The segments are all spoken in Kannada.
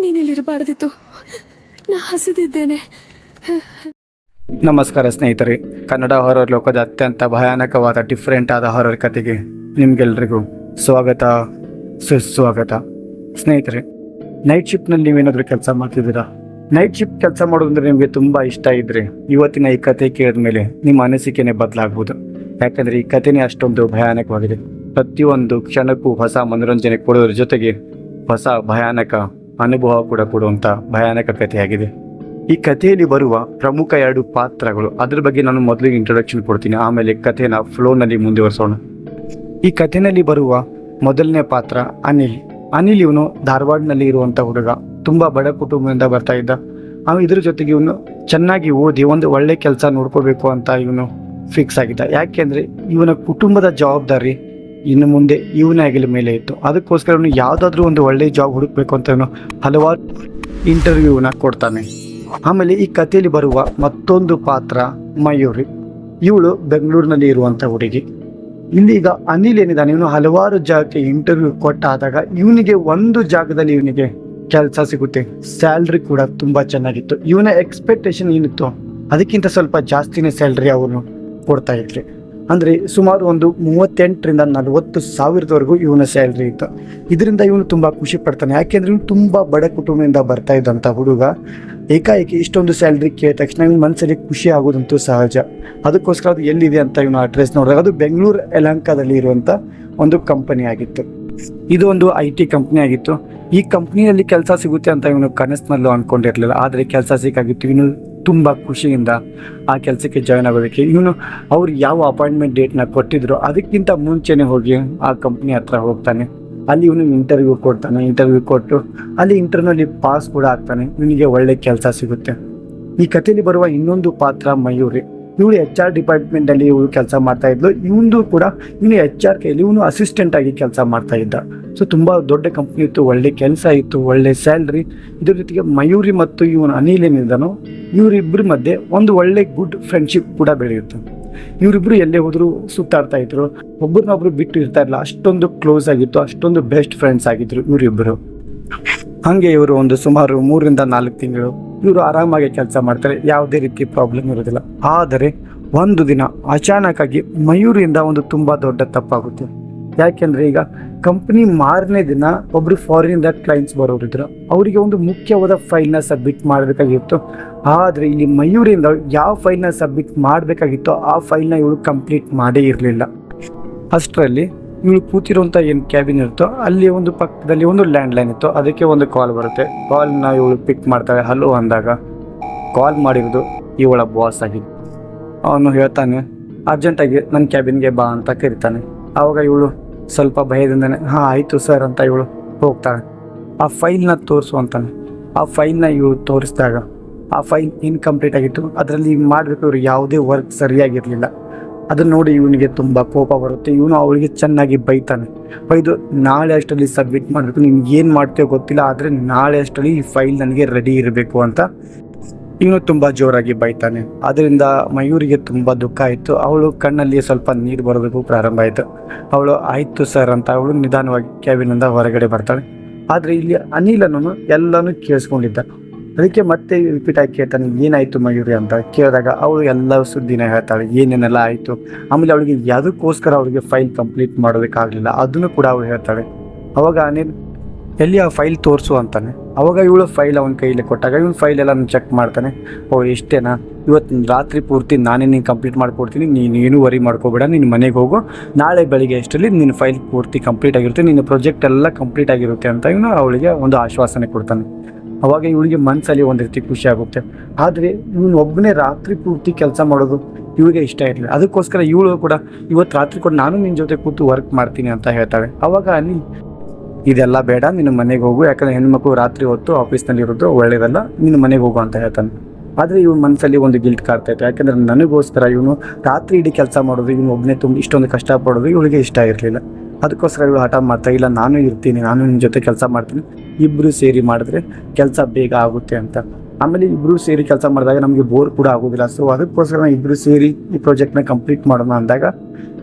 ನೀನಿಲ್ಲಿರಬಾರ್ದಿತ್ತು. ನಾ ಹಸಿದಿದ್ದೇನೆ. ನಮಸ್ಕಾರ ಸ್ನೇಹಿತರೆ. ಕನ್ನಡ ಹಾರರ್ ಲೋಕದ ಅತ್ಯಂತ ಭಯಾನಕವಾದ ಡಿಫ್ರೆಂಟ್ ಆದ ಹಾರರ್ ಕಥೆಗೆ ನಿಮ್ಗೆಲ್ರಿಗೂ ಸ್ವಾಗತ, ಸುಸ್ವಾಗತ. ಸ್ನೇಹಿತರೆ ನೈಟ್ ಶಿಫ್ಟ್ನಲ್ಲಿ ನೀವೇನಾದರೂ ಕೆಲಸ ಮಾಡ್ತಿದ್ದೀರಾ? ನೈಟ್ ಶಿಫ್ಟ್ ಕೆಲಸ ಮಾಡೋದಂದ್ರೆ ನಿಮಗೆ ತುಂಬ ಇಷ್ಟ ಇದ್ರೆ ಇವತ್ತಿನ ಈ ಕತೆ ಕೇಳಿದ ಮೇಲೆ ನಿಮ್ಮ ಅನಿಸಿಕೆನೇ ಬದಲಾಗ್ಬೋದು. ಯಾಕಂದ್ರೆ ಈ ಕಥೆನೇ ಅಷ್ಟೊಂದು ಭಯಾನಕವಾಗಿದೆ. ಪ್ರತಿಯೊಂದು ಕ್ಷಣಕ್ಕೂ ಹೊಸ ಮನೋರಂಜನೆ ಕೊಡೋದ್ರ ಜೊತೆಗೆ ಹೊಸ ಭಯಾನಕ ಅನುಭವ ಕೂಡ ಕೊಡುವಂಥ ಭಯಾನಕ ಕಥೆಯಾಗಿದೆ. ಈ ಕಥೆಯಲ್ಲಿ ಬರುವ ಪ್ರಮುಖ ಎರಡು ಪಾತ್ರಗಳು, ಅದ್ರ ಬಗ್ಗೆ ನಾನು ಮೊದಲು ಇಂಟ್ರೊಡಕ್ಷನ್ ಕೊಡ್ತೀನಿ. ಆಮೇಲೆ ಕಥೆನ ಫ್ಲೋನಲ್ಲಿ ಮುಂದುವರಿಸೋಣ. ಈ ಕಥೆನಲ್ಲಿ ಬರುವ ಮೊದಲನೇ ಪಾತ್ರ ಅನಿಲ್. ಅನಿಲ್ ಇವನು ಧಾರವಾಡನಲ್ಲಿ ಇರುವಂಥ ಹುಡುಗ. ತುಂಬ ಬಡ ಕುಟುಂಬದಿಂದ ಬರ್ತಾ ಇದ್ದ. ಅವನು ಇದ್ರ ಜೊತೆಗೆ ಇವನು ಚೆನ್ನಾಗಿ ಓದಿ, ಒಂದು ಒಳ್ಳೆ ಕೆಲಸ ನೋಡ್ಕೋಬೇಕು ಅಂತ ಇವನು ಫಿಕ್ಸ್ ಆಗಿದ್ದ. ಯಾಕೆಂದ್ರೆ ಇವನ ಕುಟುಂಬದ ಜವಾಬ್ದಾರಿ ಇನ್ನು ಮುಂದೆ ಇವನೇ ಆಗಿಲ್ಲ ಮೇಲೆ ಇತ್ತು. ಅದಕ್ಕೋಸ್ಕರ ಅವನು ಯಾವುದಾದ್ರೂ ಒಂದು ಒಳ್ಳೆಯ ಜಾಬ್ ಹುಡುಕ್ಬೇಕು ಅಂತ ಅವನು ಹಲವಾರು ಇಂಟರ್ವ್ಯೂನ ಕೊಡ್ತಾನೆ. ಆಮೇಲೆ ಈ ಕಥೆಯಲ್ಲಿ ಬರುವ ಮತ್ತೊಂದು ಪಾತ್ರ ಮಯೂರಿ. ಇವಳು ಬೆಂಗಳೂರಿನಲ್ಲಿ ಇರುವಂಥ ಹುಡುಗಿ. ಇಲ್ಲಿಗ ಅನಿಲ್ ಏನಿದ್ದಾನೆ, ಇವನು ಹಲವಾರು ಜಾಗಕ್ಕೆ ಇಂಟರ್ವ್ಯೂ ಕೊಟ್ಟಾದಾಗ ಇವನಿಗೆ ಒಂದು ಜಾಗದಲ್ಲಿ ಇವನಿಗೆ ಕೆಲಸ ಸಿಗುತ್ತೆ. ಸ್ಯಾಲ್ರಿ ಕೂಡ ತುಂಬ ಚೆನ್ನಾಗಿತ್ತು. ಇವನ ಎಕ್ಸ್ಪೆಕ್ಟೇಷನ್ ಏನಿತ್ತು? ಅದಕ್ಕಿಂತ ಸ್ವಲ್ಪ ಜಾಸ್ತಿನೇ ಸ್ಯಾಲ್ರಿ ಅವನು ಕೊಡ್ತಾ ಇದ್ರು. ಅಂದ್ರೆ ಸುಮಾರು ಒಂದು ಮೂವತ್ತೆಂಟರಿಂದ ನಲವತ್ತು ಸಾವಿರದವರೆಗೂ ಇವನ ಸ್ಯಾಲ್ರಿ ಇತ್ತು. ಇದರಿಂದ ಇವನು ತುಂಬಾ ಖುಷಿ ಪಡ್ತಾನೆ. ಯಾಕೆಂದ್ರೆ ಇವನು ತುಂಬಾ ಬಡ ಕುಟುಂಬದಿಂದ ಬರ್ತಾ ಇದ್ದಂತ ಹುಡುಗ. ಏಕಾಏಕಿ ಇಷ್ಟೊಂದು ಸ್ಯಾಲ್ರಿ ಕೇಳಿದ ತಕ್ಷಣ ಇವನ ಮನಸ್ಸಲ್ಲಿ ಖುಷಿ ಆಗೋದಂತೂ ಸಹಜ. ಅದಕ್ಕೋಸ್ಕರ ಅದು ಎಲ್ಲಿದೆ ಅಂತ ಇವನು ಅಡ್ರೆಸ್ ನೋಡಿದಾಗ ಅದು ಬೆಂಗಳೂರು ಯಲಹಂಕದಲ್ಲಿ ಇರುವಂತ ಒಂದು ಕಂಪನಿ ಆಗಿತ್ತು. ಇದು ಒಂದು ಐ ಟಿ ಕಂಪ್ನಿ ಆಗಿತ್ತು. ಈ ಕಂಪ್ನಿಯಲ್ಲಿ ಕೆಲಸ ಸಿಗುತ್ತೆ ಅಂತ ಇವನು ಕನಸಿನಲ್ಲೂ ಅನ್ಕೊಂಡಿರ್ಲಿಲ್ಲ. ಆದರೆ ಕೆಲಸ ಸಿಕ್ಕಾಗಿತ್ತು. ಇವನು ತುಂಬಾ ಖುಷಿಯಿಂದ ಆ ಕೆಲಸಕ್ಕೆ ಜಾಯ್ನ್ ಆಗೋದಕ್ಕೆ. ಇವನು ಅವ್ರು ಯಾವ ಅಪಾಯಿಂಟ್ಮೆಂಟ್ ಡೇಟ್ನ ಕೊಟ್ಟಿದ್ರು ಅದಕ್ಕಿಂತ ಮುಂಚೆನೆ ಹೋಗಿ ಆ ಕಂಪ್ನಿ ಹತ್ರ ಹೋಗ್ತಾನೆ. ಅಲ್ಲಿ ಇವನು ಇಂಟರ್ವ್ಯೂ ಕೊಡ್ತಾನೆ ಇಂಟರ್ವ್ಯೂ ಕೊಟ್ಟು ಅಲ್ಲಿ ಇಂಟರ್ನಲ್ಲಿ ಪಾಸ್ ಕೂಡ ಆಗ್ತಾನೆ. ಇವನಿಗೆ ಒಳ್ಳೆ ಕೆಲಸ ಸಿಗುತ್ತೆ. ಈ ಕಥೆಯಲ್ಲಿ ಬರುವ ಇನ್ನೊಂದು ಪಾತ್ರ ಮಯೂರಿ. ಇವಳು ಎಚ್ ಆರ್ ಡಿಪಾರ್ಟ್ಮೆಂಟ್ ಅಲ್ಲಿ ಇವಳು ಕೆಲಸ ಮಾಡ್ತಾ ಇದ್ಲು. ಇವನು ಕೂಡ ಇವನು ಎಚ್ ಆರ್ ಕೈಯಲ್ಲಿ ಇವನು ಅಸಿಸ್ಟೆಂಟ್ ಆಗಿ ಕೆಲಸ ಮಾಡ್ತಾ ಇದ್ದ. ಸೊ ತುಂಬಾ ದೊಡ್ಡ ಕಂಪ್ನಿ ಇತ್ತು, ಒಳ್ಳೆ ಕೆಲಸ ಇತ್ತು, ಒಳ್ಳೆ ಸ್ಯಾಲ್ರಿ ಇದ್ರ ಜೊತೆಗೆ ಮಯೂರಿ ಮತ್ತು ಇವನು ಅನಿಲ್ ಏನಿದ್ದಾನೋ ಇವರಿಬ್ಬರ ಮಧ್ಯೆ ಒಂದು ಒಳ್ಳೆ ಗುಡ್ ಫ್ರೆಂಡ್ಶಿಪ್ ಕೂಡ ಬೆಳೆಯುತ್ತೆ. ಇವರಿಬ್ಬರು ಎಲ್ಲೇ ಹೋದರೂ ಸುತ್ತಾಡ್ತಾ ಇದ್ರು. ಒಬ್ಬರನ್ನೊಬ್ರು ಬಿಟ್ಟು ಇರ್ತಾ ಇರಲಿಲ್ಲ. ಅಷ್ಟೊಂದು ಕ್ಲೋಸ್ ಆಗಿತ್ತು, ಅಷ್ಟೊಂದು ಬೆಸ್ಟ್ ಫ್ರೆಂಡ್ಸ್ ಆಗಿದ್ರು ಇವರಿಬ್ಬರು ಹಂಗೆ ಇವರು ಒಂದು ಸುಮಾರು ಮೂರಿಂದ ನಾಲ್ಕು ತಿಂಗಳು ಇವರು ಆರಾಮಾಗಿ ಕೆಲಸ ಮಾಡ್ತಾರೆ, ಯಾವುದೇ ರೀತಿ ಪ್ರಾಬ್ಲಮ್ ಇರೋದಿಲ್ಲ. ಆದರೆ ಒಂದು ದಿನ ಅಚಾನಕ್ ಆಗಿ ಮಯೂರಿಂದ ಒಂದು ತುಂಬಾ ದೊಡ್ಡ ತಪ್ಪಾಗುತ್ತೆ. ಯಾಕೆಂದ್ರೆ ಈಗ ಕಂಪ್ನಿ ಮಾರನೇ ದಿನ ಒಬ್ರು ಫಾರಿನಿಂದ ಕ್ಲೈಂಟ್ಸ್ ಬರೋರಿದ್ರು. ಅವರಿಗೆ ಒಂದು ಮುಖ್ಯವಾದ ಫೈಲ್ನ ಸಬ್ಮಿಟ್ ಮಾಡಬೇಕಾಗಿತ್ತು. ಆದರೆ ಇಲ್ಲಿ ಮಯೂರಿಂದ ಯಾವ ಫೈಲ್ನ ಸಬ್ಮಿಟ್ ಮಾಡಬೇಕಾಗಿತ್ತೋ ಆ ಫೈಲ್ನ ಇವಳು ಕಂಪ್ಲೀಟ್ ಮಾಡೇ ಇರಲಿಲ್ಲ. ಅಷ್ಟರಲ್ಲಿ ಇವಳು ಕೂತಿರುವಂಥ ಏನು ಕ್ಯಾಬಿನ್ ಇರುತ್ತೋ, ಅಲ್ಲಿ ಒಂದು ಪಕ್ಕದಲ್ಲಿ ಒಂದು ಲ್ಯಾಂಡ್ ಲೈನ್ ಇತ್ತು. ಅದಕ್ಕೆ ಒಂದು ಕಾಲ್ ಬರುತ್ತೆ. ಕಾಲ್ನ ಇವಳು ಪಿಕ್ ಮಾಡ್ತಾಳೆ. ಹಲೋ ಅಂದಾಗ ಕಾಲ್ ಮಾಡಿರೋದು ಇವಳ ಬಾಸ್ ಆಗಿದ್ದು ಅವನು ಹೇಳ್ತಾನೆ ಅರ್ಜೆಂಟಾಗಿ ನನ್ನ ಕ್ಯಾಬಿನ್ಗೆ ಬಾ ಅಂತ ಕರಿತಾನೆ. ಆವಾಗ ಇವಳು ಸ್ವಲ್ಪ ಭಯದಿಂದನೇ, ಹಾಂ, ಆಯಿತು ಸರ್ ಅಂತ ಇವಳು ಹೋಗ್ತಾಳೆ. ಆ ಫೈಲ್ನ ತೋರಿಸು ಅಂತಾನೆ. ಆ ಫೈಲ್ನ ಇವಳು ತೋರಿಸಿದಾಗ, ಆ ಫೈಲ್ ಇನ್ಕಂಪ್ಲೀಟ್ ಆಗಿತ್ತು. ಅದರಲ್ಲಿ ಮಾಡಬೇಕು ಇವರು ಯಾವುದೇ ವರ್ಕ್ ಸರಿಯಾಗಿರಲಿಲ್ಲ. ಅದನ್ನ ನೋಡಿ ಇವನಿಗೆ ತುಂಬ ಕೋಪ ಬರುತ್ತೆ. ಇವನು ಅವಳಿಗೆ ಚೆನ್ನಾಗಿ ಬೈತಾನೆ. ಬೈದು ನಾಳೆ ಅಷ್ಟರಲ್ಲಿ ಸಬ್ಮಿಟ್ ಮಾಡಬೇಕು. ನೀನು ಏನು ಮಾಡ್ತೀಯೋ ಗೊತ್ತಿಲ್ಲ, ಆದರೆ ನಾಳೆ ಅಷ್ಟರಲ್ಲಿ ಈ ಫೈಲ್ ನನಗೆ ರೆಡಿ ಇರಬೇಕು ಅಂತ ಇವನು ತುಂಬ ಜೋರಾಗಿ ಬೈತಾನೆ. ಅದರಿಂದ ಮಯೂರಿಗೆ ತುಂಬ ದುಃಖ ಆಯಿತು. ಅವಳು ಕಣ್ಣಲ್ಲಿ ಸ್ವಲ್ಪ ನೀರು ಬರಬೇಕು, ಪ್ರಾರಂಭ ಆಯಿತು. ಅವಳು, ಆಯಿತು ಸರ್ ಅಂತ ಅವಳು ನಿಧಾನವಾಗಿ ಕ್ಯಾಬಿನಿಂದ ಹೊರಗಡೆ ಬರ್ತಾಳೆ. ಆದರೆ ಇಲ್ಲಿ ಅನಿಲನು ಎಲ್ಲನೂ ಕೇಳಿಸ್ಕೊಂಡಿದ್ದ. ಅದಕ್ಕೆ ಮತ್ತೆ ರಿಪೀಟ್ ಆಗಿ ಕೇಳ್ತಾನೆ ಏನಾಯ್ತು ಮಯೂರಿ ಅಂತ ಕೇಳಿದಾಗ ಅವಳು ಎಲ್ಲ ಸುದ್ದಿನ ಹೇಳ್ತಾಳೆ ಏನೇನೆಲ್ಲ ಆಯಿತು? ಆಮೇಲೆ ಅವಳಿಗೆ ಯಾವುದಕ್ಕೋಸ್ಕರ ಅವಳಿಗೆ ಫೈಲ್ ಕಂಪ್ಲೀಟ್ ಮಾಡೋದಕ್ಕಾಗಲಿಲ್ಲ, ಅದನ್ನು ಕೂಡ ಅವಳು ಹೇಳ್ತಾಳೆ ಅವಾಗ ಅನಿಲ್ ಎಲ್ಲಿ ಆ ಫೈಲ್ ತೋರಿಸು ಅಂತಾನೆ, ಅವಾಗ ಇವಳು ಫೈಲ್ ಅವನ ಕೈಯಲ್ಲಿ ಕೊಟ್ಟಾಗ ಇವನು ಫೈಲ್ ಎಲ್ಲ ಚೆಕ್ ಮಾಡ್ತಾನೆ, ಓ ಇಷ್ಟೇನಾ ಇವತ್ತು ರಾತ್ರಿ ಪೂರ್ತಿ ನಾನೇ ನೀನು ಕಂಪ್ಲೀಟ್ ಮಾಡ್ಕೊಡ್ತೀನಿ, ನೀನು ಏನು ವರಿ ಮಾಡ್ಕೋಬೇಡ, ನೀನು ಮನೆಗೆ ಹೋಗು, ನಾಳೆ ಬೆಳಿಗ್ಗೆ ಅಷ್ಟರಲ್ಲಿ ನಿನ್ನ ಫೈಲ್ ಪೂರ್ತಿ ಕಂಪ್ಲೀಟ್ ಆಗಿರುತ್ತೆ, ನಿನ್ನ ಪ್ರಾಜೆಕ್ಟ್ ಎಲ್ಲ ಕಂಪ್ಲೀಟ್ ಆಗಿರುತ್ತೆ, ಅಂತ ಇವನು ಅವಳಿಗೆ ಒಂದು ಆಶ್ವಾಸನೆ ಕೊಡ್ತಾನೆ. ಅವಾಗ ಇವಳಿಗೆ ಮನಸ್ಸಲ್ಲಿ ಒಂದು ರೀತಿ ಖುಷಿ ಆಗುತ್ತೆ. ಆದರೆ ಇವನು ಒಬ್ಬನೇ ರಾತ್ರಿ ಪೂರ್ತಿ ಕೆಲಸ ಮಾಡೋದು ಇವಳಿಗೆ ಇಷ್ಟ ಇರಲಿಲ್ಲ. ಅದಕ್ಕೋಸ್ಕರ ಇವಳು ಕೂಡ ಇವತ್ತು ರಾತ್ರಿ ಕೂಡ ನಾನು ನಿನ್ನ ಜೊತೆ ಕೂತು ವರ್ಕ್ ಮಾಡ್ತೀನಿ ಅಂತ ಹೇಳ್ತಾಳೆ. ಅವಾಗ ಅನಿಲ್, ಇದೆಲ್ಲ ಬೇಡ, ನಿನ್ನ ಮನೆಗೆ ಹೋಗು. ಯಾಕಂದ್ರೆ ಹೆಣ್ಮಕ್ಳು ರಾತ್ರಿ ಹೊತ್ತು ಆಫೀಸ್ನಲ್ಲಿ ಇರೋದು ಒಳ್ಳೇದಲ್ಲ, ನಿನ್ನ ಮನೆಗೆ ಹೋಗು ಅಂತ ಹೇಳ್ತಾನೆ. ಆದರೆ ಇವನ ಮನಸ್ಸಲ್ಲಿ ಒಂದು ಗಿಲ್ಟ್ ಕಾಡ್ತಾ ಇತ್ತು. ಯಾಕಂದ್ರೆ ನನಗೋಸ್ಕರ ಇವನು ರಾತ್ರಿ ಇಡೀ ಕೆಲಸ ಮಾಡೋದು, ಇವನು ಒಬ್ಬನೇ ತುಂಬ ಇಷ್ಟೊಂದು ಕಷ್ಟಪಡೋದು ಇವಳಿಗೆ ಇಷ್ಟ ಇರಲಿಲ್ಲ. ಅದಕ್ಕೋಸ್ಕರ ಇವಳು ಹಠ ಮಾಡ್ತಾ, ಇಲ್ಲ, ನಾನು ಇರ್ತೀನಿ, ನಾನು ನಿನ್ನ ಜೊತೆ ಕೆಲಸ ಮಾಡ್ತೀನಿ. ಇಬ್ಬರು ಸೇರಿ ಮಾಡಿದ್ರೆ ಕೆಲಸ ಬೇಗ ಆಗುತ್ತೆ ಅಂತ. ಆಮೇಲೆ ಇಬ್ಬರು ಸೇರಿ ಕೆಲಸ ಮಾಡಿದಾಗ ನಮಗೆ ಬೋರ್ ಕೂಡ ಆಗೋದಿಲ್ಲ. ಸೊ ಅದಕ್ಕೋಸ್ಕರ ನಾವು ಇಬ್ಬರು ಸೇರಿ ಈ ಪ್ರಾಜೆಕ್ಟ್ನ ಕಂಪ್ಲೀಟ್ ಮಾಡೋಣ ಅಂದಾಗ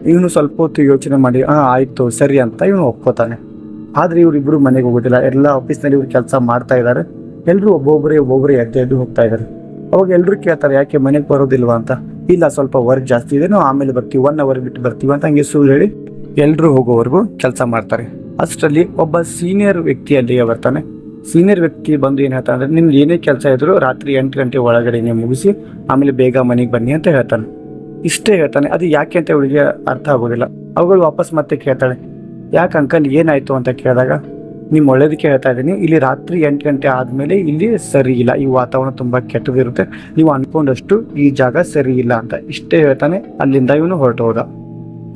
ಇವನು ಸ್ವಲ್ಪ ಹೊತ್ತು ಯೋಚನೆ ಮಾಡಿ, ಹಾಂ, ಆಯಿತು, ಸರಿ ಅಂತ ಇವನು ಒಪ್ಕೋತಾನೆ. ಆದ್ರೆ ಇವರಿಬ್ಬರು ಮನೆಗೆ ಹೋಗೋದಿಲ್ಲ. ಎಲ್ಲ ಆಫೀಸ್ನಲ್ಲಿ ಇವ್ರು ಕೆಲಸ ಮಾಡ್ತಾ ಇದ್ದಾರೆ ಎಲ್ಲರೂ ಒಬ್ಬೊಬ್ಬರೇ ಒಬ್ಬೊಬ್ಬರೇ ಎದ್ದು ಎದ್ದು ಹೋಗ್ತಾ ಇದ್ದಾರೆ ಅವಾಗ ಎಲ್ಲರೂ ಕೇಳ್ತಾರೆ, ಯಾಕೆ ಮನೆಗೆ ಬರೋದಿಲ್ವಾ ಅಂತ. ಇಲ್ಲ, ಸ್ವಲ್ಪ ವರ್ಕ್ ಜಾಸ್ತಿ ಇದೆ. ನಾವು ಆಮೇಲೆ ಬರ್ತೀವಿ. ಒನ್ ಅವರ್ ಬಿಟ್ಟು ಬರ್ತೀವಿ ಅಂತ ಹಂಗೆ ಸುಳ್ಳು ಹೇಳಿ ಎಲ್ಲರೂ ಹೋಗೋವರೆಗೂ ಕೆಲಸ ಮಾಡ್ತಾರೆ. ಅಷ್ಟರಲ್ಲಿ ಒಬ್ಬ ಸೀನಿಯರ್ ವ್ಯಕ್ತಿ ಅಲ್ಲಿಗೆ ಬರ್ತಾನೆ ಸೀನಿಯರ್ ವ್ಯಕ್ತಿ ಬಂದು ಏನು ಹೇಳ್ತಾನೆ ಅಂದ್ರೆ ನಿಮ್ಗೆ ಏನೇ ಕೆಲಸ ಇದ್ರು ರಾತ್ರಿ ಎಂಟು ಗಂಟೆ ಒಳಗಡೆ ನೀವು ಮುಗಿಸಿ, ಆಮೇಲೆ ಬೇಗ ಮನೆಗೆ ಬನ್ನಿ ಅಂತ ಹೇಳ್ತಾನೆ. ಇಷ್ಟೇ ಹೇಳ್ತಾನೆ. ಅದು ಯಾಕೆ ಅಂತ ಅವಳಿಗೆ ಅರ್ಥ ಆಗೋದಿಲ್ಲ. ಅವುಗಳು ವಾಪಸ್ ಮತ್ತೆ ಕೇಳ್ತಾಳೆ, ಯಾಕೆ ಅಂಕಲ್, ಏನಾಯ್ತು ಅಂತ ಕೇಳಿದಾಗ ನಿಮ್ಮ ಒಳ್ಳೇದಕ್ಕೆ ಹೇಳ್ತಾ ಇದ್ದೀನಿ. ಇಲ್ಲಿ ರಾತ್ರಿ ಎಂಟು ಗಂಟೆ ಆದಮೇಲೆ ಇಲ್ಲಿ ಸರಿ ಇಲ್ಲ. ಈ ವಾತಾವರಣ ತುಂಬಾ ಕೆಟ್ಟದಿರುತ್ತೆ. ನೀವು ಅನ್ಕೊಂಡಷ್ಟು ಈ ಜಾಗ ಸರಿ ಇಲ್ಲ ಅಂತ. ಇಷ್ಟೇ ಹೇಳ್ತಾನೆ. ಅಲ್ಲಿಂದ ಇವನು ಹೊರಟು ಹೋದ.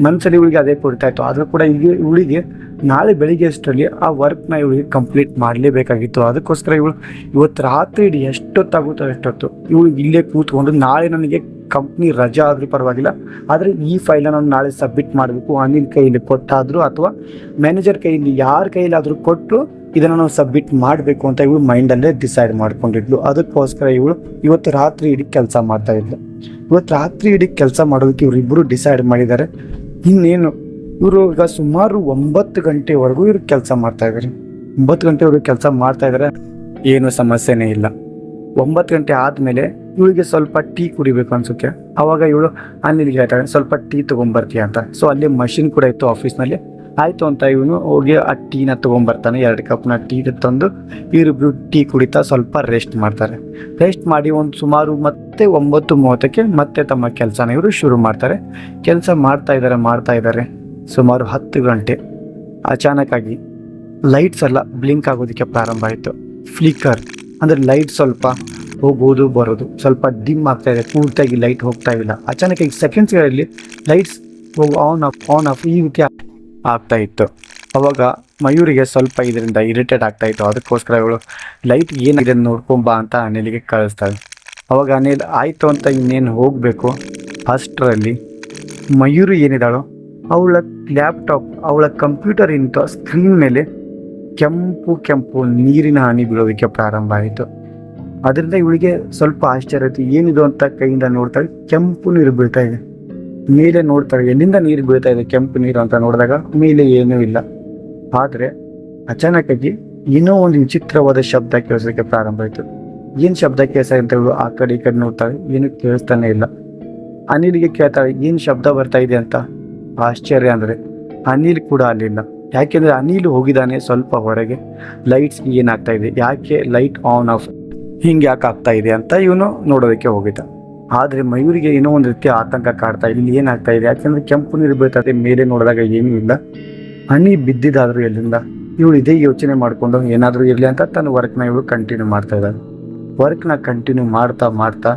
ಮನಸ್ಸಲ್ಲಿ ಇವಳಿಗೆ ಅದೇ ಕೊಡ್ತಾ ಇತ್ತು ಆದರೂ ಕೂಡ ಈಗ ಇವಳಿಗೆ ನಾಳೆ ಬೆಳಿಗ್ಗೆ ಅಷ್ಟರಲ್ಲಿ ಆ ವರ್ಕ್ನ ಇವಳಿಗೆ ಕಂಪ್ಲೀಟ್ ಮಾಡಲೇಬೇಕಾಗಿತ್ತು. ಅದಕ್ಕೋಸ್ಕರ ಇವಳು ಇವತ್ತು ರಾತ್ರಿ ಇಡೀ ಎಷ್ಟೊತ್ತಾಗುತ್ತೋ ಎಷ್ಟೊತ್ತು ಇವಳು ಇಲ್ಲೇ ಕೂತ್ಕೊಂಡು ನಾಳೆ ನನಗೆ ಕಂಪ್ನಿ ರಜಾ ಆದರೂ ಪರವಾಗಿಲ್ಲ. ಆದರೆ ಈ ಫೈಲನ್ನು ನಾನು ನಾಳೆ ಸಬ್ಮಿಟ್ ಮಾಡಬೇಕು. ಅನಿಲ್ ಕೈಯಲ್ಲಿ ಕೊಟ್ಟಾದರೂ ಅಥವಾ ಮ್ಯಾನೇಜರ್ ಕೈಯಲ್ಲಿ ಯಾರ ಕೈಯಲ್ಲಾದರೂ ಕೊಟ್ಟು ಇದನ್ನು ನಾವು ಸಬ್ಮಿಟ್ ಮಾಡಬೇಕು ಅಂತ ಇವಳು ಮೈಂಡಲ್ಲೇ ಡಿಸೈಡ್ ಮಾಡ್ಕೊಂಡಿದ್ಲು. ಅದಕ್ಕೋಸ್ಕರ ಇವಳು ಇವತ್ತು ರಾತ್ರಿ ಇಡೀ ಕೆಲಸ ಮಾಡ್ತಾ ಇದ್ಲು. ಇವತ್ತು ರಾತ್ರಿ ಇಡೀ ಕೆಲಸ ಮಾಡೋದಕ್ಕೆ ಇವರಿಬ್ಬರು ಡಿಸೈಡ್ ಮಾಡಿದ್ದಾರೆ. ಇನ್ನೇನು? ಇವರು ಈಗ ಸುಮಾರು ಒಂಬತ್ತು ಗಂಟೆವರೆಗೂ ಇವ್ರು ಕೆಲಸ ಮಾಡ್ತಾ ಇದ್ದಾರೆ ಒಂಬತ್ತು ಗಂಟೆವರೆಗೂ ಕೆಲಸ ಮಾಡ್ತಾ ಇದ್ದಾರೆ ಏನು ಸಮಸ್ಯೆನೇ ಇಲ್ಲ. ಒಂಬತ್ತು ಗಂಟೆ ಆದಮೇಲೆ ಇವಳಿಗೆ ಸ್ವಲ್ಪ ಟೀ ಕುಡಿಬೇಕು ಅನ್ಸುತ್ತೆ. ಅವಾಗ ಇವಳು ಅನಿಲ್ಗೆ ಹೇಳ್ತಾಳೆ, ಸ್ವಲ್ಪ ಟೀ ತೊಗೊಂಬರ್ತೀಯ ಅಂತ. ಸೊ ಅಲ್ಲಿ ಮಷಿನ್ ಕೂಡ ಇತ್ತು ಆಫೀಸ್ನಲ್ಲಿ. ಆಯಿತು ಅಂತ ಇವನು ಹೋಗಿ ಆ ಟೀನ ತೊಗೊಂಬರ್ತಾನೆ, ಎರಡು ಕಪ್ನ ಟೀ ತಂದು ಇವರಿಬ್ರು ಟೀ ಕುಡಿತಾ ಸ್ವಲ್ಪ ರೆಸ್ಟ್ ಮಾಡ್ತಾರೆ. ರೆಸ್ಟ್ ಮಾಡಿ ಒಂದು ಸುಮಾರು ಮತ್ತೆ ಒಂಬತ್ತು ಮೂವತ್ತಕ್ಕೆ ಮತ್ತೆ ತಮ್ಮ ಕೆಲಸನ ಇವರು ಶುರು ಮಾಡ್ತಾರೆ. ಕೆಲಸ ಮಾಡ್ತಾ ಇದ್ದಾರೆ ಮಾಡ್ತಾ ಇದ್ದಾರೆ ಸುಮಾರು ಹತ್ತು ಗಂಟೆ. ಅಚಾನಕ್ಕಾಗಿ ಲೈಟ್ಸ್ ಎಲ್ಲ ಬ್ಲಿಂಕ್ ಆಗೋದಕ್ಕೆ ಪ್ರಾರಂಭ ಆಯಿತು. ಫ್ಲಿಕರ್, ಅಂದರೆ ಲೈಟ್ ಸ್ವಲ್ಪ ಹೋಗೋದು, ಬರೋದು, ಸ್ವಲ್ಪ ಡಿಮ್ ಆಗ್ತಾ ಇದೆ, ಪೂರ್ತಿಯಾಗಿ ಲೈಟ್ ಹೋಗ್ತಾ ಇಲ್ಲ. ಅಚಾನಕ್ಕಾಗಿ ಸೆಕೆಂಡ್ಸ್ಗಳಲ್ಲಿ lights on off on off ಈ ರೀತಿ ಆಗ್ತಾ ಇತ್ತು. ಅವಾಗ ಮಯೂರಿಗೆ ಸ್ವಲ್ಪ ಇದರಿಂದ ಇರಿಟೇಟ್ ಆಗ್ತಾ ಇತ್ತು. ಅದಕ್ಕೋಸ್ಕರ ಇವಳು, ಲೈಟ್ ಏನಿದೆ ನೋಡ್ಕೊಂಬಾ ಅಂತ ಅನಿಲಿಗೆ ಕಳಿಸ್ತಾಳೆ ಅವಾಗ ಅನಿಲ್, ಆಯಿತು ಅಂತ ಇನ್ನೇನು ಹೋಗಬೇಕು? ಅಷ್ಟರಲ್ಲಿ ಮಯೂರು ಏನಿದಾಳೋ ಅವಳ ಲ್ಯಾಪ್ಟಾಪ್ ಅವಳ ಕಂಪ್ಯೂಟರ್ ಇಂತ ಸ್ಕ್ರೀನ್ ಮೇಲೆ ಕೆಂಪು ಕೆಂಪು ನೀರಿನ ಹನಿ ಬೀಳೋದಕ್ಕೆ ಪ್ರಾರಂಭ ಆಯಿತು. ಅದರಿಂದ ಇವಳಿಗೆ ಸ್ವಲ್ಪ ಆಶ್ಚರ್ಯ ಆಯಿತು. ಏನಿದು ಅಂತ ಕೈಯಿಂದ ನೋಡ್ತಾಳೆ ಕೆಂಪು ನೀರು ಬೀಳ್ತಾ ಇದೆ. ಮೇಲೆ ನೋಡ್ತಾಳೆ ಎಲ್ಲಿಂದ ನೀರು ಬೀಳ್ತಾ ಇದೆ ಕೆಂಪು ನೀರು ಅಂತ ನೋಡಿದಾಗ ಮೇಲೆ ಏನೂ ಇಲ್ಲ. ಆದರೆ ಅಚಾನಕ್ಕಾಗಿ ಏನೋ ಒಂದು ವಿಚಿತ್ರವಾದ ಶಬ್ದ ಕೇಳಿಸೋದಕ್ಕೆ ಪ್ರಾರಂಭ ಆಯಿತು. ಏನು ಶಬ್ದ ಕೇಳಿಸ ಅಂತ ಆ ಕಡೆ ಈ ಕಡೆ ನೋಡ್ತಾಳೆ ಏನು ಕೇಳಿಸ್ತಾನೆ ಇಲ್ಲ. ಅನಿಲ್ಗೆ ಕೇಳ್ತಾಳೆ ಏನು ಶಬ್ದ ಬರ್ತಾ ಇದೆ ಅಂತ. ಆಶ್ಚರ್ಯ ಅಂದರೆ ಅನಿಲ್ ಕೂಡ ಅಲ್ಲಿಲ್ಲ. ಯಾಕೆಂದರೆ ಅನಿಲ್ ಹೋಗಿದ್ದಾನೆ ಸ್ವಲ್ಪ ಹೊರಗೆ. ಲೈಟ್ಸ್ ಏನಾಗ್ತಾ ಇದೆ? ಯಾಕೆ ಲೈಟ್ ಆನ್ ಆಫ್ ಹಿಂಗೆ ಯಾಕೆ ಆಗ್ತಾ ಇದೆ ಅಂತ ಇವನು ನೋಡೋದಕ್ಕೆ ಹೋಗಿದ್ದ. ಆದರೆ ಮಯೂರಿಗೆ ಏನೋ ಒಂದು ರೀತಿ ಆತಂಕ ಕಾಡ್ತಾ ಇಲ್ಲಿ ಏನಾಗ್ತಾ ಇದೆ? ಯಾಕೆಂದ್ರೆ ಕೆಂಪು ನೀರು ಬೀಳ್ತದೆ ಮೇಲೆ ನೋಡಿದಾಗ ಏನೂ ಇಲ್ಲ. ಹನಿ ಬಿದ್ದಿದ್ದಾದರೂ ಎಲ್ಲಿಂದ? ಇವಳು ಇದೇ ಯೋಚನೆ ಮಾಡಿಕೊಂಡು ಏನಾದರೂ ಇರಲಿ ಅಂತ ತನ್ನ ವರ್ಕ್ನ ಇವಳು ಕಂಟಿನ್ಯೂ ಮಾಡ್ತಾ ಇದ್ದಾಳೆ. ವರ್ಕ್ನ ಕಂಟಿನ್ಯೂ ಮಾಡ್ತಾ ಮಾಡ್ತಾ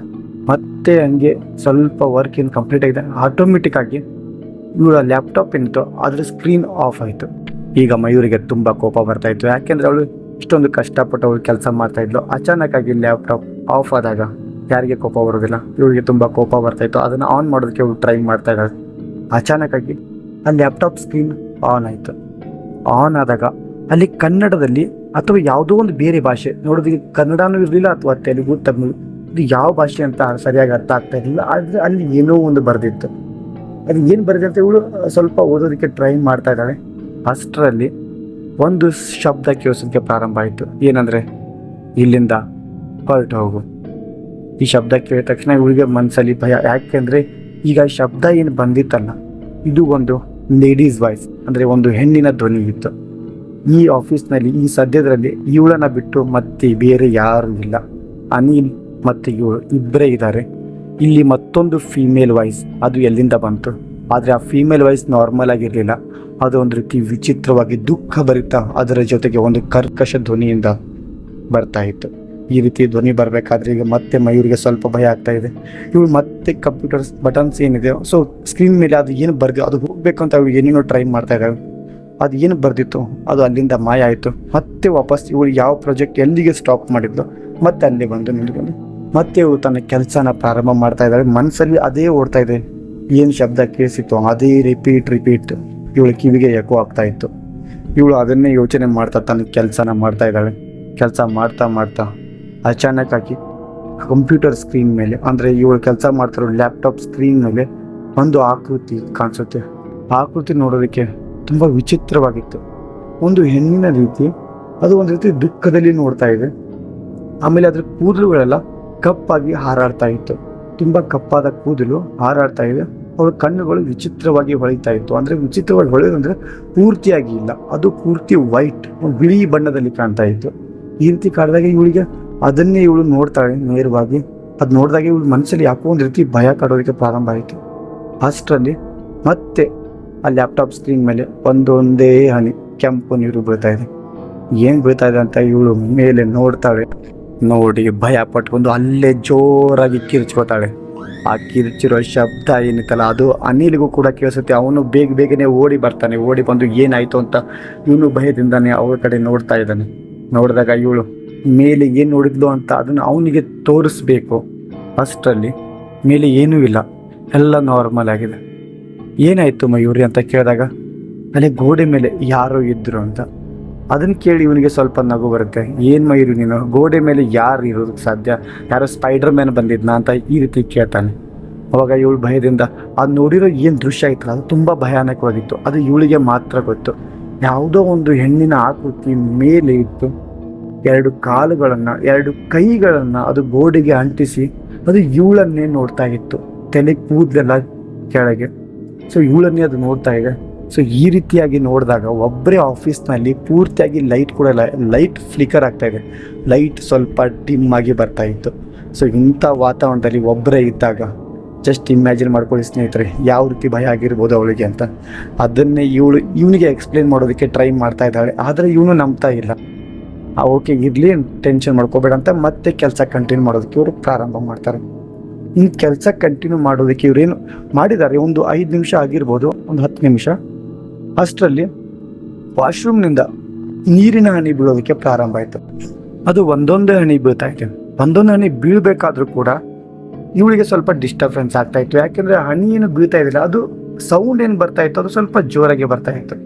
ಮತ್ತೆ ಹಂಗೆ ಸ್ವಲ್ಪ ವರ್ಕ್ ಏನು ಕಂಪ್ಲೀಟ್ ಆಗಿದೆ? ಆಟೋಮೆಟಿಕ್ ಆಗಿ ಇವಳ ಲ್ಯಾಪ್ಟಾಪ್ ಏನಿತ್ತು ಅದರ ಸ್ಕ್ರೀನ್ ಆಫ್ ಆಯಿತು. ಈಗ ಮಯೂರಿಗೆ ತುಂಬ ಕೋಪ ಬರ್ತಾ ಇತ್ತು. ಯಾಕೆಂದ್ರೆ ಅವಳು ಇಷ್ಟೊಂದು ಕಷ್ಟಪಟ್ಟು ಅವಳು ಕೆಲಸ ಮಾಡ್ತಾ ಇದ್ಲು. ಅಚಾನಕ್ ಆಗಿ ಲ್ಯಾಪ್ಟಾಪ್ ಆಫ್ ಆದಾಗ ಯಾರಿಗೆ ಕೋಪ ಬರೋದಿಲ್ಲ. ಇವಳಿಗೆ ತುಂಬ ಕೋಪ ಬರ್ತಾ ಇತ್ತು. ಅದನ್ನು ಆನ್ ಮಾಡೋದಕ್ಕೆ ಇವಳು ಟ್ರೈ ಮಾಡ್ತಾ ಇದ್ದಾಳೆ ಅಚಾನಕ್ ಆಗಿ ಆ ಲ್ಯಾಪ್ಟಾಪ್ ಸ್ಕ್ರೀನ್ ಆನ್ ಆಯಿತು. ಆನ್ ಆದಾಗ ಅಲ್ಲಿ ಕನ್ನಡದಲ್ಲಿ ಅಥವಾ ಯಾವುದೋ ಒಂದು ಬೇರೆ ಭಾಷೆ ನೋಡೋದಕ್ಕೆ ಕನ್ನಡನೂ ಇರಲಿಲ್ಲ ಅಥವಾ ತೆಲುಗು, ತಮಿಳು, ಇದು ಯಾವ ಭಾಷೆ ಅಂತ ಸರಿಯಾಗಿ ಅರ್ಥ ಆಗ್ತಾ ಇರಲಿಲ್ಲ. ಆದರೆ ಅಲ್ಲಿ ಏನೋ ಒಂದು ಬರೆದಿತ್ತು. ಅದು ಏನು ಬರೆದಿದೆ ಅಂತ ಇವಳು? ಸ್ವಲ್ಪ ಓದೋದಕ್ಕೆ ಟ್ರೈ ಮಾಡ್ತಾ ಇದ್ದಾಳೆ. ಅಷ್ಟರಲ್ಲಿ ಒಂದು ಶಬ್ದ ಕೇಳಿಸೋದಕ್ಕೆ ಪ್ರಾರಂಭ ಆಯಿತು. ಏನಂದರೆ, ಇಲ್ಲಿಂದ ಹೊರಟು ಹೋಗು. ಈ ಶಬ್ದ ಕೇಳಿದ ತಕ್ಷಣ ಇವಳಿಗೆ ಮನಸ್ಸಲ್ಲಿ ಭಯ. ಯಾಕೆಂದರೆ, ಈಗ ಶಬ್ದ ಏನು ಬಂದಿತ್ತಲ್ಲ, ಇದು ಒಂದು ಲೇಡೀಸ್ ವಾಯ್ಸ್ ಅಂದರೆ ಒಂದು ಹೆಣ್ಣಿನ ಧ್ವನಿ ಇತ್ತು. ಈ ಆಫೀಸ್ನಲ್ಲಿ ಈ ಸದ್ಯದಲ್ಲಿ ಇವಳನ್ನು ಬಿಟ್ಟು ಮತ್ತೆ ಬೇರೆ ಯಾರೂ ಇಲ್ಲ. ಅನಿಲ್ ಮತ್ತು ಇವಳು ಇಬ್ಬರೇ ಇದ್ದಾರೆ. ಇಲ್ಲಿ ಮತ್ತೊಂದು ಫೀಮೇಲ್ ವಾಯ್ಸ್ ಅದು ಎಲ್ಲಿಂದ ಬಂತು? ಆದರೆ ಆ ಫೀಮೇಲ್ ವಾಯ್ಸ್ ನಾರ್ಮಲ್ ಆಗಿರಲಿಲ್ಲ. ಅದು ಒಂದು ರೀತಿ ವಿಚಿತ್ರವಾಗಿ ದುಃಖ ಭರಿತ ಅದರ ಜೊತೆಗೆ ಒಂದು ಕರ್ಕಶ ಧ್ವನಿಯಿಂದ ಬರ್ತಾ ಇತ್ತು. ಈ ರೀತಿ ಧ್ವನಿ ಬರಬೇಕಾದ್ರೆ ಈಗ ಮತ್ತೆ ಮಯೂರಿಗೆ ಸ್ವಲ್ಪ ಭಯ ಆಗ್ತಾ ಇದೆ. ಇವಳು ಮತ್ತೆ ಕಂಪ್ಯೂಟರ್ ಬಟನ್ಸ್ ಏನಿದೆ? ಸೊ ಸ್ಕ್ರೀನ್ ಮೇಲೆ ಅದು ಏನು ಬರ್ದು, ಅದು ಹೋಗ್ಬೇಕು ಅಂತ ಅವಳು ಏನೇನೋ ಟ್ರೈ ಮಾಡ್ತಾ ಇದ್ದಾವೆ ಅದು ಏನು ಬರ್ದಿತ್ತು? ಅದು ಅಲ್ಲಿಂದ ಮಾಯ ಆಯಿತು. ಮತ್ತೆ ವಾಪಸ್ ಇವಳು ಯಾವ ಪ್ರಾಜೆಕ್ಟ್ ಎಲ್ಲಿಗೆ ಸ್ಟಾಪ್ ಮಾಡಿದ್ಲು? ಮತ್ತೆ ಅಲ್ಲಿ ಬಂದು ನಿಂತ್ಕೊಂಡು ಮತ್ತೆ ಇವಳು ತನ್ನ ಕೆಲಸನ ಪ್ರಾರಂಭ ಮಾಡ್ತಾ ಇದ್ದಾಳೆ ಮನಸ್ಸಲ್ಲಿ ಅದೇ ಓಡ್ತಾ ಇದೆ. ಏನು ಶಬ್ದ ಕೇಳಿಸಿತ್ತು ಅದೇ ರಿಪೀಟ್ ರಿಪೀಟ್ ಇವಳು ಕಿವಿಗೆ ಎಕೋ ಆಗ್ತಾ ಇತ್ತು. ಇವಳು ಅದನ್ನೇ ಯೋಚನೆ ಮಾಡ್ತಾ ತನ್ನ ಕೆಲಸನ ಮಾಡ್ತಾ ಇದ್ದಾಳೆ. ಕೆಲಸ ಮಾಡ್ತಾ ಮಾಡ್ತಾ ಅಚಾನಕ್ ಆಗಿ ಕಂಪ್ಯೂಟರ್ ಸ್ಕ್ರೀನ್ ಮೇಲೆ, ಅಂದರೆ ಇವಳು ಕೆಲಸ ಮಾಡ್ತಿರೋ ಲ್ಯಾಪ್ಟಾಪ್ ಸ್ಕ್ರೀನ್ ಮೇಲೆ ಒಂದು ಆಕೃತಿ ಕಾಣಿಸುತ್ತೆ. ಆಕೃತಿ ನೋಡೋದಕ್ಕೆ ತುಂಬ ವಿಚಿತ್ರವಾಗಿತ್ತು. ಒಂದು ಹೆಣ್ಣಿನ ರೀತಿ, ಅದು ಒಂದು ರೀತಿ ದುಃಖದಲ್ಲಿ ನೋಡ್ತಾ ಇದೆ. ಆಮೇಲೆ ಅದ್ರ ಕೂದಲುಗಳೆಲ್ಲ ಕಪ್ಪಾಗಿ ಹಾರಾಡ್ತಾ ಇತ್ತು. ತುಂಬಾ ಕಪ್ಪಾದ ಕೂದಲು ಹಾರಾಡ್ತಾ ಇದೆ. ಅವ್ರ ಕಣ್ಣುಗಳು ವಿಚಿತ್ರವಾಗಿ ಹೊಳಿತಾ ಇತ್ತು. ಅಂದ್ರೆ ವಿಚಿತ್ರವಾಗಿ ಹೊಳೆಯೋದು ಪೂರ್ತಿಯಾಗಿ ಇಲ್ಲ. ಅದು ಪೂರ್ತಿ ವೈಟ್, ಬಿಳಿ ಬಣ್ಣದಲ್ಲಿ ಕಾಣ್ತಾ ಇತ್ತು. ಈ ರೀತಿ ಕಾಡಿದಾಗ ಇವಳಿಗೆ ಅದನ್ನೇ ಇವಳು ನೋಡ್ತಾಳೆ ನೇರವಾಗಿ. ಅದು ನೋಡಿದಾಗ ಇವಳು ಮನಸ್ಸಲ್ಲಿ ಯಾಕೋ ಒಂದು ರೀತಿ ಭಯ ಕಾಡೋದಕ್ಕೆ ಪ್ರಾರಂಭ ಆಯಿತು. ಅಷ್ಟರಲ್ಲಿ ಮತ್ತೆ ಆ ಲ್ಯಾಪ್ಟಾಪ್ ಸ್ಕ್ರೀನ್ ಮೇಲೆ ಒಂದೊಂದೇ ಹನಿ, ಕೆಂಪು ನೀರು ಬೀಳ್ತಾ ಇದೆ. ಏನು ಬೀಳ್ತಾ ಇದೆ ಅಂತ ಇವಳು ಮೇಲೆ ನೋಡ್ತಾಳೆ. ನೋಡಿ, ಭಯ ಪಟ್ಕೊಂಡು ಅಲ್ಲೇ ಜೋರಾಗಿ ಕಿರ್ಚ್ಕೋತಾಳೆ. ಆ ಕಿರ್ಚಿರೋ ಶಬ್ದ ಏನಿತ್ತಲ್ಲ ಅದು ಅನಿಲ್ಗೂ ಕೂಡ ಕೇಳಿಸುತ್ತೆ. ಅವನು ಬೇಗ ಬೇಗನೆ ಓಡಿ ಬರ್ತಾನೆ. ಓಡಿ ಬಂದು ಏನಾಯ್ತು ಅಂತ ಇವನು ಭಯದಿಂದಾನೆ ಅವ್ರ ಕಡೆ ನೋಡ್ತಾ ಇದ್ದಾನೆ. ನೋಡಿದಾಗ ಇವಳು ಮೇಲೆ ಏನು ನೋಡಿದ್ಲು ಅಂತ ಅದನ್ನು ಅವನಿಗೆ ತೋರಿಸ್ಬೇಕು. ಅಷ್ಟರಲ್ಲಿ ಮೇಲೆ ಏನೂ ಇಲ್ಲ. ಎಲ್ಲ ನಾರ್ಮಲ್ ಆಗಿದೆ. ಏನಾಯ್ತು ಮಯೂರಿ ಅಂತ ಕೇಳಿದಾಗ ಅಲ್ಲಿ ಗೋಡೆ ಮೇಲೆ ಯಾರೋ ಇದ್ರು ಅಂತ. ಅದನ್ನ ಕೇಳಿ ಇವನಿಗೆ ಸ್ವಲ್ಪ ನಗು ಬರುತ್ತೆ. ಏನ್ ಮೈರು ನೀನು? ಗೋಡೆ ಮೇಲೆ ಯಾರು ಇರೋದಕ್ಕೆ ಸಾಧ್ಯ? ಯಾರೋ ಸ್ಪೈಡರ್ ಮ್ಯಾನ್ ಬಂದಿದ್ನಾ ಅಂತ ಈ ರೀತಿ ಕೇಳ್ತಾನೆ. ಅವಾಗ ಇವಳು ಭಯದಿಂದ, ಅದು ನೋಡಿರೋ ಏನು ದೃಶ್ಯ ಆಯ್ತಲ್ಲ, ಅದು ತುಂಬ ಭಯಾನಕವಾಗಿತ್ತು. ಅದು ಇವಳಿಗೆ ಮಾತ್ರ ಗೊತ್ತು. ಯಾವುದೋ ಒಂದು ಹೆಣ್ಣಿನ ಆಕೃತಿ ಮೇಲೆ ಇತ್ತು ಎರಡು ಕಾಲುಗಳನ್ನು, ಎರಡು ಕೈಗಳನ್ನು ಅದು ಗೋಡೆಗೆ ಅಂಟಿಸಿ, ಅದು ಇವಳನ್ನೇ ನೋಡ್ತಾ ಇತ್ತು. ತಲೆ ಕೂದಲೆಲ್ಲ ಕೆಳಗೆ. ಸೊ ಇವಳನ್ನೇ ಅದು ನೋಡ್ತಾ ಇದೆ. ಸೊ ಈ ರೀತಿಯಾಗಿ ನೋಡಿದಾಗ ಒಬ್ಬರೇ ಆಫೀಸ್ನಲ್ಲಿ ಪೂರ್ತಿಯಾಗಿ ಲೈಟ್ ಕೂಡ ಲೈಟ್ ಫ್ಲಿಕರ್ ಆಗ್ತಾ ಇದೆ. ಲೈಟ್ ಸ್ವಲ್ಪ ಡಿಮ್ ಆಗಿ ಬರ್ತಾ ಇತ್ತು. ಸೊ ಇಂಥ ವಾತಾವರಣದಲ್ಲಿ ಒಬ್ಬರೇ ಇದ್ದಾಗ ಜಸ್ಟ್ ಇಮ್ಯಾಜಿನ್ ಮಾಡ್ಕೊಳ್ಳಿ ಸ್ನೇಹಿತರೆ, ಯಾವ ರೀತಿ ಭಯ ಆಗಿರ್ಬೋದು ಅವಳಿಗೆ ಅಂತ. ಅದನ್ನೇ ಇವಳು, ಇವನಿಗೆ ಎಕ್ಸ್ಪ್ಲೇನ್ ಮಾಡೋದಕ್ಕೆ ಟ್ರೈ ಮಾಡ್ತಾ ಇದ್ದಾಳೆ. ಆದರೆ ಇವನು ನಂಬ್ತಾ ಇಲ್ಲ. ಓಕೆ ಇರಲಿ ಟೆನ್ಷನ್ ಮಾಡ್ಕೋಬೇಡ ಅಂತ ಮತ್ತೆ ಕೆಲಸ ಕಂಟಿನ್ಯೂ ಮಾಡೋದಕ್ಕೆ ಇವರು ಪ್ರಾರಂಭ ಮಾಡ್ತಾರೆ. ಇನ್ನು ಕೆಲಸ ಕಂಟಿನ್ಯೂ ಮಾಡೋದಕ್ಕೆ ಇವರೇನು ಮಾಡಿದ್ದಾರೆ? ಒಂದು ಐದು ನಿಮಿಷ ಆಗಿರ್ಬೋದು, ಒಂದು ಹತ್ತು ನಿಮಿಷ. ಅಷ್ಟರಲ್ಲಿ ವಾಶ್ರೂಮ್ನಿಂದ ನೀರಿನ ಹನಿ ಬೀಳೋದಕ್ಕೆ ಪ್ರಾರಂಭ ಆಯಿತು. ಅದು ಒಂದೊಂದೇ ಹನಿ ಬೀಳ್ತಾ ಇತ್ತು. ಒಂದೊಂದು ಹನಿ ಬೀಳಬೇಕಾದ್ರೂ ಕೂಡ ಇವಳಿಗೆ ಸ್ವಲ್ಪ ಡಿಸ್ಟರ್ಬೆನ್ಸ್ ಆಗ್ತಾ ಇತ್ತು. ಯಾಕೆಂದ್ರೆ ಹನಿ ಏನು ಬೀಳ್ತಾ ಇದ್ದಿಲ್ಲ, ಅದು ಸೌಂಡ್ ಏನು ಬರ್ತಾ ಇತ್ತು, ಅದು ಸ್ವಲ್ಪ ಜೋರಾಗಿ ಬರ್ತಾ ಇತ್ತು.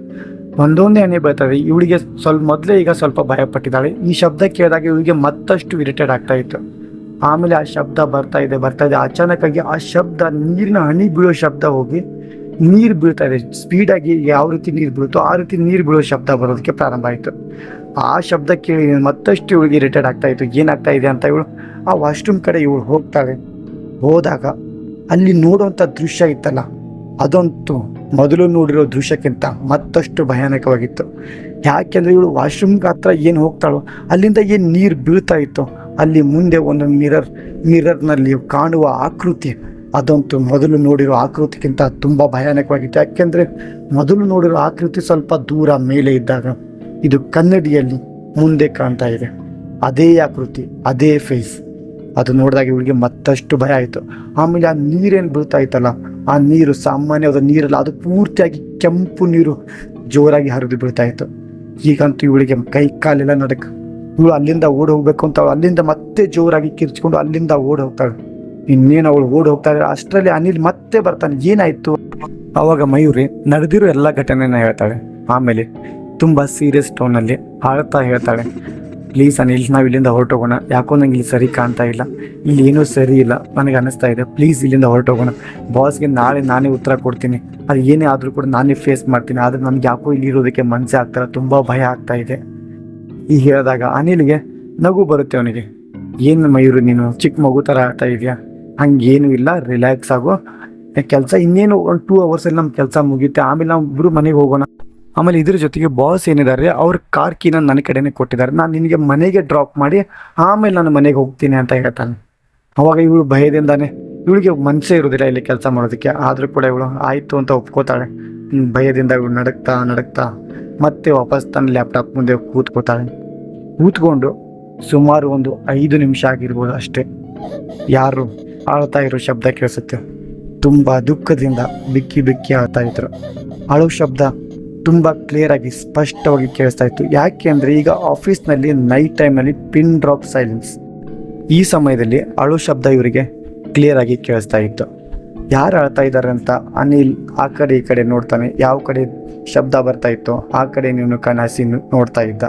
ಒಂದೊಂದೇ ಹನಿ ಬೀಳ್ತಾ ಇದೆ ಇವಳಿಗೆ ಸ್ವಲ್ಪ ಮೊದಲೇ ಈಗ ಸ್ವಲ್ಪ ಭಯ ಪಟ್ಟಿದ್ದಾಳೆ. ಈ ಶಬ್ದ ಕೇಳಿದಾಗ ಇವಳಿಗೆ ಮತ್ತಷ್ಟು ಇರಿಟೇಟ್ ಆಗ್ತಾ ಇತ್ತು. ಆಮೇಲೆ ಆ ಶಬ್ದ ಬರ್ತಾ ಇದೆ ಬರ್ತಾ ಇದೆ. ಅಚಾನಕ್ ಆಗಿ ಆ ಶಬ್ದ, ನೀರಿನ ಹನಿ ಬೀಳೋ ಶಬ್ದ ಹೋಗಿ ನೀರು ಬೀಳ್ತಾ ಇದೆ ಸ್ಪೀಡಾಗಿ ಯಾವ ರೀತಿ ನೀರು ಬೀಳುತ್ತೋ ಆ ರೀತಿ ನೀರು ಬೀಳೋ ಶಬ್ದ ಬರೋದಕ್ಕೆ ಪ್ರಾರಂಭ ಆಯಿತು. ಆ ಶಬ್ದ ಕೇಳಿ ಮತ್ತಷ್ಟು ಇವಳಿಗೆ ಇರಿಟೇಟ್ ಆಗ್ತಾ ಇತ್ತು. ಏನಾಗ್ತಾ ಇದೆ ಅಂತ ಇವಳು ಆ ವಾಶ್ರೂಮ್ ಕಡೆ ಇವಳು ಹೋಗ್ತಾಳೆ. ಹೋದಾಗ ಅಲ್ಲಿ ನೋಡುವಂಥ ದೃಶ್ಯ ಇತ್ತಲ್ಲ, ಅದಂತೂ ಮೊದಲು ನೋಡಿರೋ ದೃಶ್ಯಕ್ಕಿಂತ ಮತ್ತಷ್ಟು ಭಯಾನಕವಾಗಿತ್ತು. ಯಾಕೆಂದ್ರೆ ಇವಳು ವಾಶ್ರೂಮ್ ಹತ್ರ ಏನು ಹೋಗ್ತಾಳೋ, ಅಲ್ಲಿಂದ ಏನು ನೀರು ಬೀಳ್ತಾ ಇತ್ತು, ಅಲ್ಲಿ ಮುಂದೆ ಒಂದು ಮಿರರ್ ಮಿರರ್ನಲ್ಲಿ ಕಾಣುವ ಆಕೃತಿ ಅದಂತೂ ಮೊದಲು ನೋಡಿರೋ ಆಕೃತಿಗಿಂತ ತುಂಬ ಭಯಾನಕವಾಗಿತ್ತು. ಯಾಕೆಂದರೆ ಮೊದಲು ನೋಡಿರೋ ಆಕೃತಿ ಸ್ವಲ್ಪ ದೂರ ಮೇಲೆ ಇದ್ದಾಗ ಇದು ಕನ್ನಡಿಯಲ್ಲಿ ಮುಂದೆ ಕಾಣ್ತಾ ಇದೆ. ಅದೇ ಆಕೃತಿ, ಅದೇ ಫೇಸ್ ಅದು ನೋಡಿದಾಗ ಇವಳಿಗೆ ಮತ್ತಷ್ಟು ಭಯ ಆಯಿತು. ಆಮೇಲೆ ಆ ನೀರೇನು ಬೀಳ್ತಾ ಇತ್ತಲ್ಲ, ಆ ನೀರು ಸಾಮಾನ್ಯವಾದ ನೀರಲ್ಲ, ಅದು ಪೂರ್ತಿಯಾಗಿ ಕೆಂಪು ನೀರು ಜೋರಾಗಿ ಹರಿದು ಬೀಳ್ತಾ ಇತ್ತು. ಈಗಂತೂ ಇವಳಿಗೆ ಕೈ ಕಾಲೆಲ್ಲ ನಡಕ ಇವಳು ಅಲ್ಲಿಂದ ಓಡಿ ಹೋಗ್ಬೇಕು ಅಂತ ಅಲ್ಲಿಂದ ಮತ್ತೆ ಜೋರಾಗಿ ಕಿರ್ಚ್ಕೊಂಡು ಅಲ್ಲಿಂದ ಓಡಿ ಹೋಗ್ತಾಳೆ ಇನ್ನೇನು ಅವಳು ಓಡಿ ಹೋಗ್ತಾರೆ, ಅಷ್ಟರಲ್ಲಿ ಅನಿಲ್ ಮತ್ತೆ ಬರ್ತಾನೆ, ಏನಾಯ್ತು? ಅವಾಗ ಮಯೂರಿ ನಡೆದಿರೋ ಎಲ್ಲ ಘಟನೆನ ಹೇಳ್ತಾಳೆ. ಆಮೇಲೆ ತುಂಬಾ ಸೀರಿಯಸ್ ಟೋನಲ್ಲಿ ಹಾಳ್ತಾ ಹೇಳ್ತಾಳೆ. ಪ್ಲೀಸ್ ಅನಿಲ್, ನಾವು ಇಲ್ಲಿಂದ ಹೊರಟೋಗೋಣ. ಯಾಕೋ ನಂಗೆ ಇಲ್ಲಿ ಸರಿ ಕಾಣ್ತಾ ಇಲ್ಲ. ಇಲ್ಲಿ ಏನೂ ಸರಿ ಇಲ್ಲ. ನನಗೆ ಅನಿಸ್ತಾ ಇದೆ. ಪ್ಲೀಸ್ ಇಲ್ಲಿಂದ ಹೊರಟೋಗೋಣ. ಬಾಸ್ಗೆ ನಾಳೆ ನಾನೇ ಉತ್ತರ ಕೊಡ್ತೀನಿ. ಅದು ಏನೇ ಆದರೂ ಕೂಡ ನಾನೇ ಫೇಸ್ ಮಾಡ್ತೀನಿ. ಆದರೆ ನನಗೆ ಯಾಕೋ ಇಲ್ಲಿ ಇರೋದಕ್ಕೆ ಮನಸ್ಸೇ ಆಗ್ತಾಯಿಲ್ಲ ತುಂಬ ಭಯ ಆಗ್ತಾ ಇದೆ. ಈ ಹೇಳಿದಾಗ ಅನಿಲ್ಗೆ ನಗು ಬರುತ್ತೆ ಅವನಿಗೆ. ಏನು ಮಯೂರು, ನೀನು ಚಿಕ್ಕ ಮಗು ಥರ ಆಗ್ತಾ ಇದೆಯಾ? ಹಂಗೇನು ಇಲ್ಲ ರಿಲ್ಯಾಕ್ಸ್ ಆಗೋ. ಕೆಲಸ ಇನ್ನೇನು ಒಂದು ಟೂ ಅವರ್ಸಲ್ಲಿ ನಮ್ಮ ಕೆಲಸ ಮುಗಿಯುತ್ತೆ. ಆಮೇಲೆ ನಾವು ಇಬ್ಬರು ಮನೆಗೆ ಹೋಗೋಣ. ಆಮೇಲೆ ಇದ್ರ ಜೊತೆಗೆ ಬಾಸ್ ಏನಿದ್ದಾರೆ ಅವ್ರ ಕಾರ್ ಕೀನ ನನ್ನ ಕಡೆನೇ ಕೊಟ್ಟಿದ್ದಾರೆ. ನಾನು ನಿನಗೆ ಮನೆಗೆ ಡ್ರಾಪ್ ಮಾಡಿ ಆಮೇಲೆ ನಾನು ಮನೆಗೆ ಹೋಗ್ತೀನಿ ಅಂತ ಹೇಳ್ತಾನೆ. ಅವಾಗ ಇವಳು ಭಯದಿಂದಾನೆ, ಇವಳಿಗೆ ಮನಸ್ಸೇ ಇರೋದಿಲ್ಲ ಇಲ್ಲಿ ಕೆಲಸ ಮಾಡೋದಕ್ಕೆ. ಆದರೂ ಕೂಡ ಇವಳು, ಆಯಿತು ಅಂತ ಒಪ್ಕೋತಾಳೆ. ಭಯದಿಂದ ಇವಳು ನಡಕ್ತಾ ನಡಕ್ತಾ, ಮತ್ತೆ ವಾಪಸ್ ತನ್ನ ಲ್ಯಾಪ್ಟಾಪ್ ಮುಂದೆ ಕೂತ್ಕೋತಾಳೆ. ಕೂತ್ಕೊಂಡು ಸುಮಾರು ಒಂದು ಐದು ನಿಮಿಷ ಆಗಿರ್ಬೋದು ಅಷ್ಟೇ. ಯಾರು? ಆಳ್ತಾ ಇರೋ ಶಬ್ದ ಕೇಳಿಸುತ್ತೆ. ತುಂಬ ದುಃಖದಿಂದ ಬಿಕ್ಕಿ ಬಿಕ್ಕಿ ಆಳ್ತಾ ಇದ್ರು. ಅಳು ಶಬ್ದ ತುಂಬ ಕ್ಲಿಯರ್ ಆಗಿ ಸ್ಪಷ್ಟವಾಗಿ ಕೇಳಿಸ್ತಾ ಇತ್ತು. ಯಾಕೆ ಅಂದರೆ ಈಗ ಆಫೀಸ್ನಲ್ಲಿ ನೈಟ್ ಟೈಮ್ನಲ್ಲಿ ಪಿನ್ ಡ್ರಾಪ್ ಸೈಲೆನ್ಸ್ ಈ ಸಮಯದಲ್ಲಿ ಅಳು ಶಬ್ದ ಇವರಿಗೆ ಕ್ಲಿಯರ್ ಆಗಿ ಕೇಳಿಸ್ತಾ ಇತ್ತು. ಯಾರು ಅಳ್ತಾ ಇದ್ದಾರೆ ಅಂತ ಅನಿಲ್ ಆ ಕಡೆ ಈ ಕಡೆ ನೋಡ್ತಾನೆ. ಯಾವ ಕಡೆ ಶಬ್ದ ಬರ್ತಾ ಇತ್ತು ಆ ಕಡೆ ನೀನು ಕನಸಿ ನೋಡ್ತಾ ಇದ್ದ.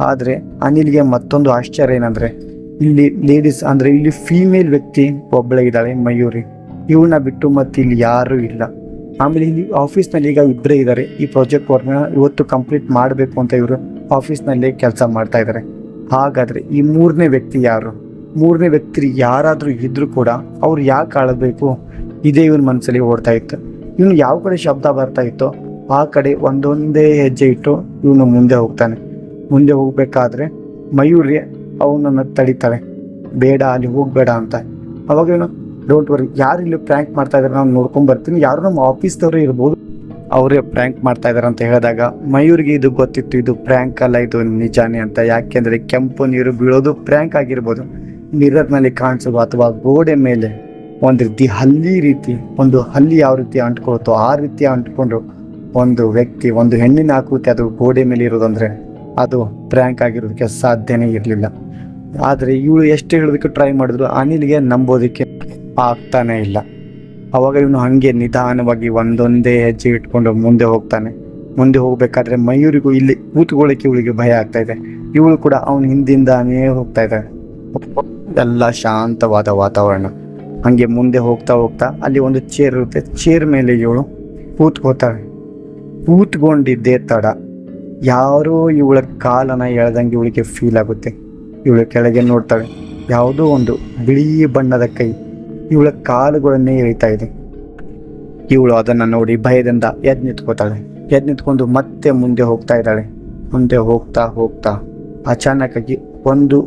ಆದರೆ ಅನಿಲ್ಗೆ ಮತ್ತೊಂದು ಆಶ್ಚರ್ಯ ಏನಂದ್ರೆ ಇಲ್ಲಿ ಲೇಡೀಸ್ ಅಂದರೆ ಇಲ್ಲಿ ಫೀಮೇಲ್ ವ್ಯಕ್ತಿ ಒಬ್ಬಳೇ ಇದ್ದಾಳೆ ಮಯೂರಿ. ಇವಳನ್ನ ಬಿಟ್ಟು ಮತ್ತೆ ಇಲ್ಲಿ ಯಾರೂ ಇಲ್ಲ. ಆಮೇಲೆ ಇಲ್ಲಿ ಆಫೀಸ್ನಲ್ಲಿ ಈಗ ಇಬ್ಬರೇ ಇದ್ದಾರೆ ಈ ಪ್ರಾಜೆಕ್ಟ್ ವರ್ಕ್ನ ಇವತ್ತು ಕಂಪ್ಲೀಟ್ ಮಾಡಬೇಕು ಅಂತ ಇವರು ಆಫೀಸ್ನಲ್ಲೇ ಕೆಲಸ ಮಾಡ್ತಾ ಇದ್ದಾರೆ ಹಾಗಾದ್ರೆ ಈ ಮೂರನೇ ವ್ಯಕ್ತಿ ಯಾರು? ಮೂರನೇ ವ್ಯಕ್ತಿ ಯಾರಾದರೂ ಇದ್ದರೂ ಕೂಡ ಅವ್ರು ಯಾಕೆ ಆಳಬೇಕು ಇದೇ ಇವನ ಮನಸ್ಸಲ್ಲಿ ಓಡ್ತಾ ಇತ್ತು. ಇವನು ಯಾವ ಕಡೆ ಶಬ್ದ ಬರ್ತಾ ಇತ್ತೋ ಆ ಕಡೆ ಒಂದೊಂದೇ ಹೆಜ್ಜೆ ಇಟ್ಟು ಇವನು ಮುಂದೆ ಹೋಗ್ತಾನೆ. ಮುಂದೆ ಹೋಗಬೇಕಾದ್ರೆ ಮಯೂರಿ ಅವನನ್ನು ತಡಿತಾಳೆ ಬೇಡ, ಅಲ್ಲಿ ಹೋಗ್ಬೇಡ ಅಂತ. ಅವಾಗ ಏನು ಡೋಂಟ್ ವರಿ ಯಾರು ಇಲ್ಲಿ ಪ್ರ್ಯಾಂಕ್ ಮಾಡ್ತಾ ಇದಾರೆ ನಾನು ನೋಡ್ಕೊಂಡ್ ಬರ್ತೀನಿ. ಯಾರು ನಮ್ಮ ಆಫೀಸ್ದವರು ಇರ್ಬೋದು. ಅವರೇ ಪ್ರ್ಯಾಂಕ್ ಮಾಡ್ತಾ ಇದಾರೆ ಅಂತ ಹೇಳಿದಾಗ, ಮಯೂರಿಗೆ ಇದು ಗೊತ್ತಿತ್ತು, ಇದು ಪ್ರ್ಯಾಂಕ್ ಅಲ್ಲ, ಇದು ನಿಜಾನೇ ಅಂತ. ಯಾಕೆಂದ್ರೆ ಕೆಂಪು ನೀರು ಬೀಳೋದು ಪ್ರ್ಯಾಂಕ್ ಆಗಿರ್ಬೋದು. ಮಿರರ್ನಲ್ಲಿ ಕಾಣಿಸೋದು ಅಥವಾ ಗೋಡೆ ಮೇಲೆ ಒಂದು ರೀತಿ ಹಲ್ಲಿ ರೀತಿ, ಒಂದು ಹಲ್ಲಿ ಯಾವ ರೀತಿ ಅಂಟ್ಕೊಳುತ್ತೋ ಆ ರೀತಿ ಅಂಟ್ಕೊಂಡು ಒಂದು ವ್ಯಕ್ತಿ ಒಂದು ಹೆಣ್ಣಿನ ಆಕೃತಿ ಅದು ಗೋಡೆ ಮೇಲೆ ಇರೋದಂದ್ರೆ ಅದು ಪ್ರ್ಯಾಂಕ್ ಆಗಿರೋದಕ್ಕೆ ಸಾಧ್ಯನೇ ಇರಲಿಲ್ಲ. ಆದರೆ ಇವಳು ಎಷ್ಟು ಹೇಳೋದಕ್ಕೆ ಟ್ರೈ ಮಾಡಿದ್ರು ಅನಿಲ್ಗೆ ನಂಬೋದಕ್ಕೆ ಆಗ್ತಾನೆ ಇಲ್ಲ. ಅವಾಗ ಇವನು ಹಂಗೆ ನಿಧಾನವಾಗಿ ಒಂದೊಂದೇ ಹೆಜ್ಜೆ ಇಟ್ಕೊಂಡು ಮುಂದೆ ಹೋಗ್ತಾನೆ. ಮುಂದೆ ಹೋಗ್ಬೇಕಾದ್ರೆ ಮಯೂರಿಗೂ ಇಲ್ಲಿ ಕೂತ್ಕೊಳ್ಳಿಕ್ಕೆ ಇವಳಿಗೆ ಭಯ ಆಗ್ತಾ ಇದೆ. ಇವಳು ಕೂಡ ಅವನ ಹಿಂದಿಂದಾನೇ ಹೋಗ್ತಾ ಇದ್ದಾಳೆ. ಎಲ್ಲ ಶಾಂತವಾದ ವಾತಾವರಣ. ಹಂಗೆ ಮುಂದೆ ಹೋಗ್ತಾ ಹೋಗ್ತಾ ಅಲ್ಲಿ ಒಂದು ಚೇರ್ ಇರುತ್ತೆ. ಚೇರ್ ಮೇಲೆ ಇವಳು ಕೂತ್ಕೋತಾಳೆ. ಕೂತ್ಕೊಂಡಿದ್ದೇ ತಡ. ಯಾರೋ ಇವಳ ಕಾಲನ ಎಳೆದಂಗೆ ಇವಳಿಗೆ ಫೀಲ್ ಆಗುತ್ತೆ. ಇವಳು ಕೆಳಗೆ ನೋಡ್ತಾಳೆ, ಯಾವುದೋ ಒಂದು ಬಿಳಿ ಬಣ್ಣದ ಕೈ ಇವಳ ಕಾಲುಗಳನ್ನೇ ಎಳಿತಾ ಇದೆ. ಇವಳು ಅದನ್ನು ನೋಡಿ ಭಯದಿಂದ ಎದ್ ನಿಂತ್ಕೋತಾಳೆ ಎದ್ ನಿಂತ್ಕೊಂಡು ಮತ್ತೆ ಮುಂದೆ ಹೋಗ್ತಾ ಇದ್ದಾಳೆ. ಮುಂದೆ ಹೋಗ್ತಾ ಹೋಗ್ತಾ ಅಚಾನಕ್ ಆಗಿ ಒಂದು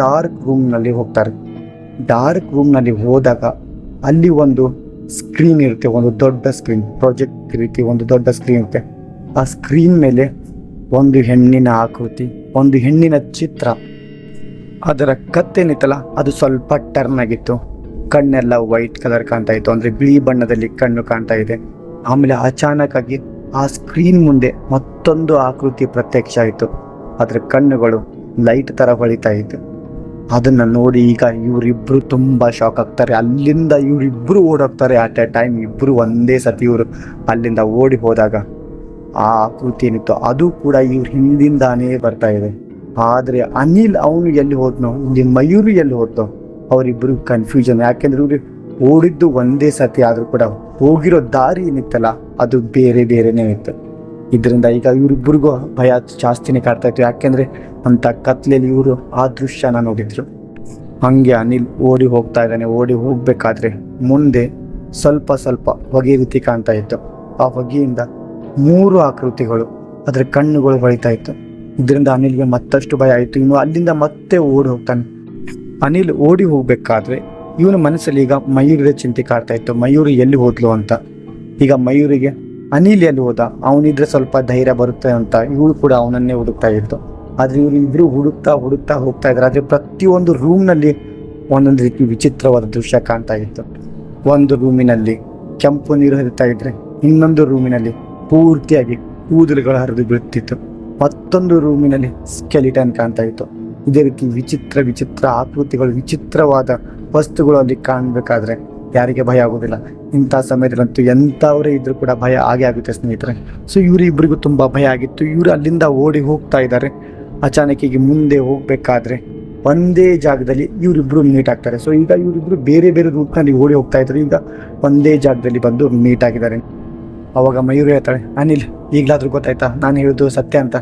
ಡಾರ್ಕ್ ರೂಮ್ನಲ್ಲಿ ಹೋಗ್ತಾರೆ. ಡಾರ್ಕ್ ರೂಮ್ನಲ್ಲಿ ಹೋದಾಗ ಅಲ್ಲಿ ಒಂದು ಸ್ಕ್ರೀನ್ ಇರುತ್ತೆ, ಒಂದು ದೊಡ್ಡ ಸ್ಕ್ರೀನ್ ಪ್ರಾಜೆಕ್ಟ್ ರೀತಿ ಒಂದು ದೊಡ್ಡ ಸ್ಕ್ರೀನ್ ಇರುತ್ತೆ. ಆ ಸ್ಕ್ರೀನ್ ಮೇಲೆ ಒಂದು ಹೆಣ್ಣಿನ ಆಕೃತಿ, ಒಂದು ಹೆಣ್ಣಿನ ಚಿತ್ರ. ಅದರ ಕತ್ತೇನಿತ್ತಲ್ಲ ಅದು ಸ್ವಲ್ಪ ಟರ್ನ್ ಆಗಿತ್ತು. ಕಣ್ಣೆಲ್ಲ ವೈಟ್ ಕಲರ್ ಕಾಣ್ತಾ ಇತ್ತು, ಅಂದ್ರೆ ಬಿಳಿ ಬಣ್ಣದಲ್ಲಿ ಕಣ್ಣು ಕಾಣ್ತಾ ಇದೆ. ಆಮೇಲೆ ಅಚಾನಕ್ ಆಗಿ ಆ ಸ್ಕ್ರೀನ್ ಮುಂದೆ ಮತ್ತೊಂದು ಆಕೃತಿ ಪ್ರತ್ಯಕ್ಷ ಆಯಿತು. ಅದರ ಕಣ್ಣುಗಳು ಲೈಟ್ ತರ ಹೊಳಿತಾ ಇತ್ತು. ಅದನ್ನ ನೋಡಿ ಈಗ ಇವರಿಬ್ರು ತುಂಬಾ ಶಾಕ್ ಆಗ್ತಾರೆ. ಅಲ್ಲಿಂದ ಇವರಿಬ್ರು ಓಡೋಗ್ತಾರೆ. ಅಟ್ ಎ ಟೈಮ್ ಇಬ್ರು ಒಂದೇ ಸತಿ ಇವರು ಅಲ್ಲಿಂದ ಓಡಿ ಹೋದಾಗ. ಆ ಆಕೃತಿ ಏನಿತ್ತು ಅದು ಕೂಡ ಇವ್ರ ಹಿಂದಿಂದಾನೇ ಬರ್ತಾ ಇದೆ. ಆದ್ರೆ ಅನಿಲ್ ಅವನು ಎಲ್ಲಿ ಹೋದ್ನೋ, ಇಲ್ಲಿ ಮಯೂರು ಎಲ್ಲಿ ಹೋದ್ನೋ ಅವರಿಬ್ಬರು ಕನ್ಫ್ಯೂಷನ್ ಯಾಕೆಂದ್ರೆ ಇವ್ರು ಓಡಿದ್ದು ಒಂದೇ ಸತಿ ಆದ್ರೂ ಕೂಡ ಹೋಗಿರೋ ದಾರಿ ಏನಿತ್ತಲ್ಲ, ಅದು ಬೇರೆ ಬೇರೆನೇ ಇತ್ತು. ಇದರಿಂದ ಈಗ ಇವರಿಬ್ಬರಿಗೂ ಭಯ ಜಾಸ್ತಿನೇ ಕಾಡ್ತಾ ಇತ್ತು. ಯಾಕೆಂದ್ರೆ ಅಂತ ಕತ್ಲೆಯಲ್ಲಿ ಇವರು ಆ ದೃಶ್ಯನ ನೋಡಿದ್ರು. ಹಂಗೆ ಅನಿಲ್ ಓಡಿ ಹೋಗ್ತಾ ಇದ್ದಾನೆ. ಓಡಿ ಹೋಗ್ಬೇಕಾದ್ರೆ ಮುಂದೆ ಸ್ವಲ್ಪ ಸ್ವಲ್ಪ ಹೊಗೆ ರೀತಿ ಕಾಣ್ತಾ ಇತ್ತು. ಆ ಹೊಗೆಯಿಂದ ಮೂರು ಆಕೃತಿಗಳು ಅದರ ಕಣ್ಣುಗಳು ಹೊಳಿತಾ ಇತ್ತು. ಇದರಿಂದ ಅನಿಲ್ಗೆ ಮತ್ತಷ್ಟು ಭಯ ಆಯಿತು. ಇನ್ನು ಅಲ್ಲಿಂದ ಮತ್ತೆ ಓಡಿ ಹೋಗ್ತಾನೆ. ಅನಿಲ್ ಓಡಿ ಹೋಗ್ಬೇಕಾದ್ರೆ ಇವನ ಮನಸ್ಸಲ್ಲಿ ಈಗ ಮಯೂರಿದ ಚಿಂತೆ ಕಾಡ್ತಾ ಇತ್ತು. ಮಯೂರಿ ಎಲ್ಲಿ ಹೋದ್ಲು ಅಂತ. ಈಗ ಮಯೂರಿಗೆ ಅನಿಲ್ ಎಲ್ಲಿ ಹೋದ? ಅವನಿದ್ರೆ ಸ್ವಲ್ಪ ಧೈರ್ಯ ಬರುತ್ತೆ ಅಂತ ಇವಳು ಕೂಡ ಅವನನ್ನೇ ಹುಡುಕ್ತಾ ಇತ್ತು. ಆದ್ರೆ ಇವ್ರು ಇಬ್ರು ಹುಡುಕ್ತಾ ಹುಡುಕ್ತಾ ಹೋಗ್ತಾ ಇದ್ರು. ಆದ್ರೆ ಪ್ರತಿಯೊಂದು ರೂಮ್ನಲ್ಲಿ ಒಂದೊಂದು ರೀತಿ ವಿಚಿತ್ರವಾದ ದೃಶ್ಯ ಕಾಣ್ತಾ ಇತ್ತು. ಒಂದು ರೂಮಿನಲ್ಲಿ ಕೆಂಪು ನೀರು ಹರಿತಾ ಇದ್ರೆ ಇನ್ನೊಂದು ರೂಮಿನಲ್ಲಿ ಪೂರ್ತಿಯಾಗಿ ಕೂದಲುಗಳು ಹರಿದು ಬೀಳ್ತಿತ್ತು ಮತ್ತೊಂದು ರೂಮಿನಲ್ಲಿ ಸ್ಕೆಲಿಟನ್ ಕಾಣ್ತಾ ಇತ್ತು. ಇದೇ ರೀತಿ ವಿಚಿತ್ರ ವಿಚಿತ್ರ ಆಕೃತಿಗಳು, ವಿಚಿತ್ರವಾದ ವಸ್ತುಗಳು ಅಲ್ಲಿ ಕಾಣಬೇಕಾದ್ರೆ ಯಾರಿಗೆ ಭಯ ಆಗೋದಿಲ್ಲ ಇಂಥ ಸಮಯದಲ್ಲಂತೂ ಎಂಥವರೇ ಇದ್ರೂ ಕೂಡ ಭಯ ಆಗೇ ಆಗುತ್ತೆ ಸ್ನೇಹಿತರೆ. ಸೊ ಇವರಿಬ್ಬರಿಗೂ ತುಂಬಾ ಭಯ ಆಗಿತ್ತು. ಇವರು ಅಲ್ಲಿಂದ ಓಡಿ ಹೋಗ್ತಾ ಇದ್ದಾರೆ. ಅಚಾನಕಿಗೆ ಮುಂದೆ ಹೋಗ್ಬೇಕಾದ್ರೆ ಒಂದೇ ಜಾಗದಲ್ಲಿ ಇವರಿಬ್ಬರು ಮೀಟ್ ಆಗ್ತಾರೆ. ಸೊ ಈಗ ಇವರಿಬ್ರು ಬೇರೆ ಬೇರೆ ರೂಟ್ನಲ್ಲಿ ಓಡಿ ಹೋಗ್ತಾ ಇದ್ರು. ಈಗ ಒಂದೇ ಜಾಗದಲ್ಲಿ ಬಂದು ಮೀಟ್ ಆಗಿದ್ದಾರೆ. ಅವಾಗ ಮಯೂರು ಹೇಳ್ತಾಳೆ, ಅನಿಲ್, ಈಗಲಾದರೂ ಗೊತ್ತಾಯ್ತಾ? ನಾನು ಹೇಳಿದ್ದು ಸತ್ಯ ಅಂತ.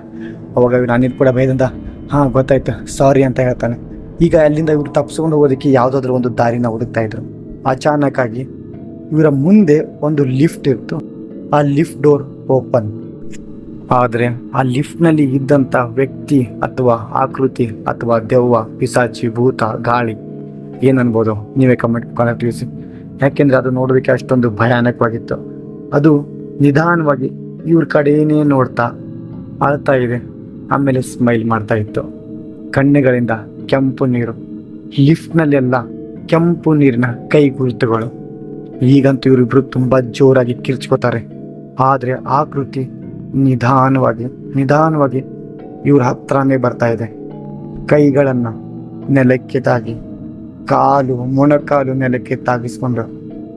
ಅವಾಗ ಇವ್ನು ಅನಿಲ್ ಕೂಡ ಭಯದಿಂದ, ಹಾಂ, ಗೊತ್ತಾಯ್ತು, ಸಾರಿ ಅಂತ ಹೇಳ್ತಾನೆ. ಈಗ ಅಲ್ಲಿಂದ ಇವರು ತಪ್ಪಿಸ್ಕೊಂಡು ಹೋಗೋದಕ್ಕೆ ಯಾವುದಾದ್ರೂ ಒಂದು ದಾರಿನ ಹುಡುಕ್ತಾ ಇದ್ರು. ಅಚಾನಕ್ ಆಗಿ ಇವರ ಮುಂದೆ ಒಂದು ಲಿಫ್ಟ್ ಇತ್ತು. ಆ ಲಿಫ್ಟ್ ಡೋರ್ ಓಪನ್. ಆದರೆ ಆ ಲಿಫ್ಟ್ನಲ್ಲಿ ಇದ್ದಂಥ ವ್ಯಕ್ತಿ ಅಥವಾ ಆಕೃತಿ ಅಥವಾ ದೆವ್ವ, ಪಿಸಾಚಿ, ಭೂತ, ಗಾಳಿ, ಏನನ್ಬೋದು? ನೀವೇ ಕಮೆಂಟ್ ಕಾಲ ತಿಳಿಸಿ. ಯಾಕೆಂದ್ರೆ ಅದು ನೋಡೋದಕ್ಕೆ ಅಷ್ಟೊಂದು ಭಯಾನಕವಾಗಿತ್ತು. ಅದು ನಿಧಾನವಾಗಿ ಇವ್ರ ಕಡೆಯೇ ನೋಡ್ತಾ ಅಳ್ತಾ ಇದೆ, ಆಮೇಲೆ ಸ್ಮೈಲ್ ಮಾಡ್ತಾ ಇತ್ತು. ಕಣ್ಣುಗಳಿಂದ ಕೆಂಪು ನೀರು ಲಿಫ್ಟ್ನಲ್ಲೆಲ್ಲ ಕೆಂಪು ನೀರಿನ ಕೈ ಗುರುತುಗಳು. ಈಗಂತೂ ಇವರಿಬ್ರು ತುಂಬಾ ಜೋರಾಗಿ ಕಿರ್ಚ್ಕೋತಾರೆ. ಆದ್ರೆ ಆಕೃತಿ ನಿಧಾನವಾಗಿ ನಿಧಾನವಾಗಿ ಇವ್ರ ಹತ್ರನೇ ಬರ್ತಾ ಇದೆ. ಕೈಗಳನ್ನು ನೆಲಕ್ಕೆ ತಾಗಿ ಕಾಲು, ಮೊಣಕಾಲು ನೆಲಕ್ಕೆ ತಾಗಿಸ್ಕೊಂಡು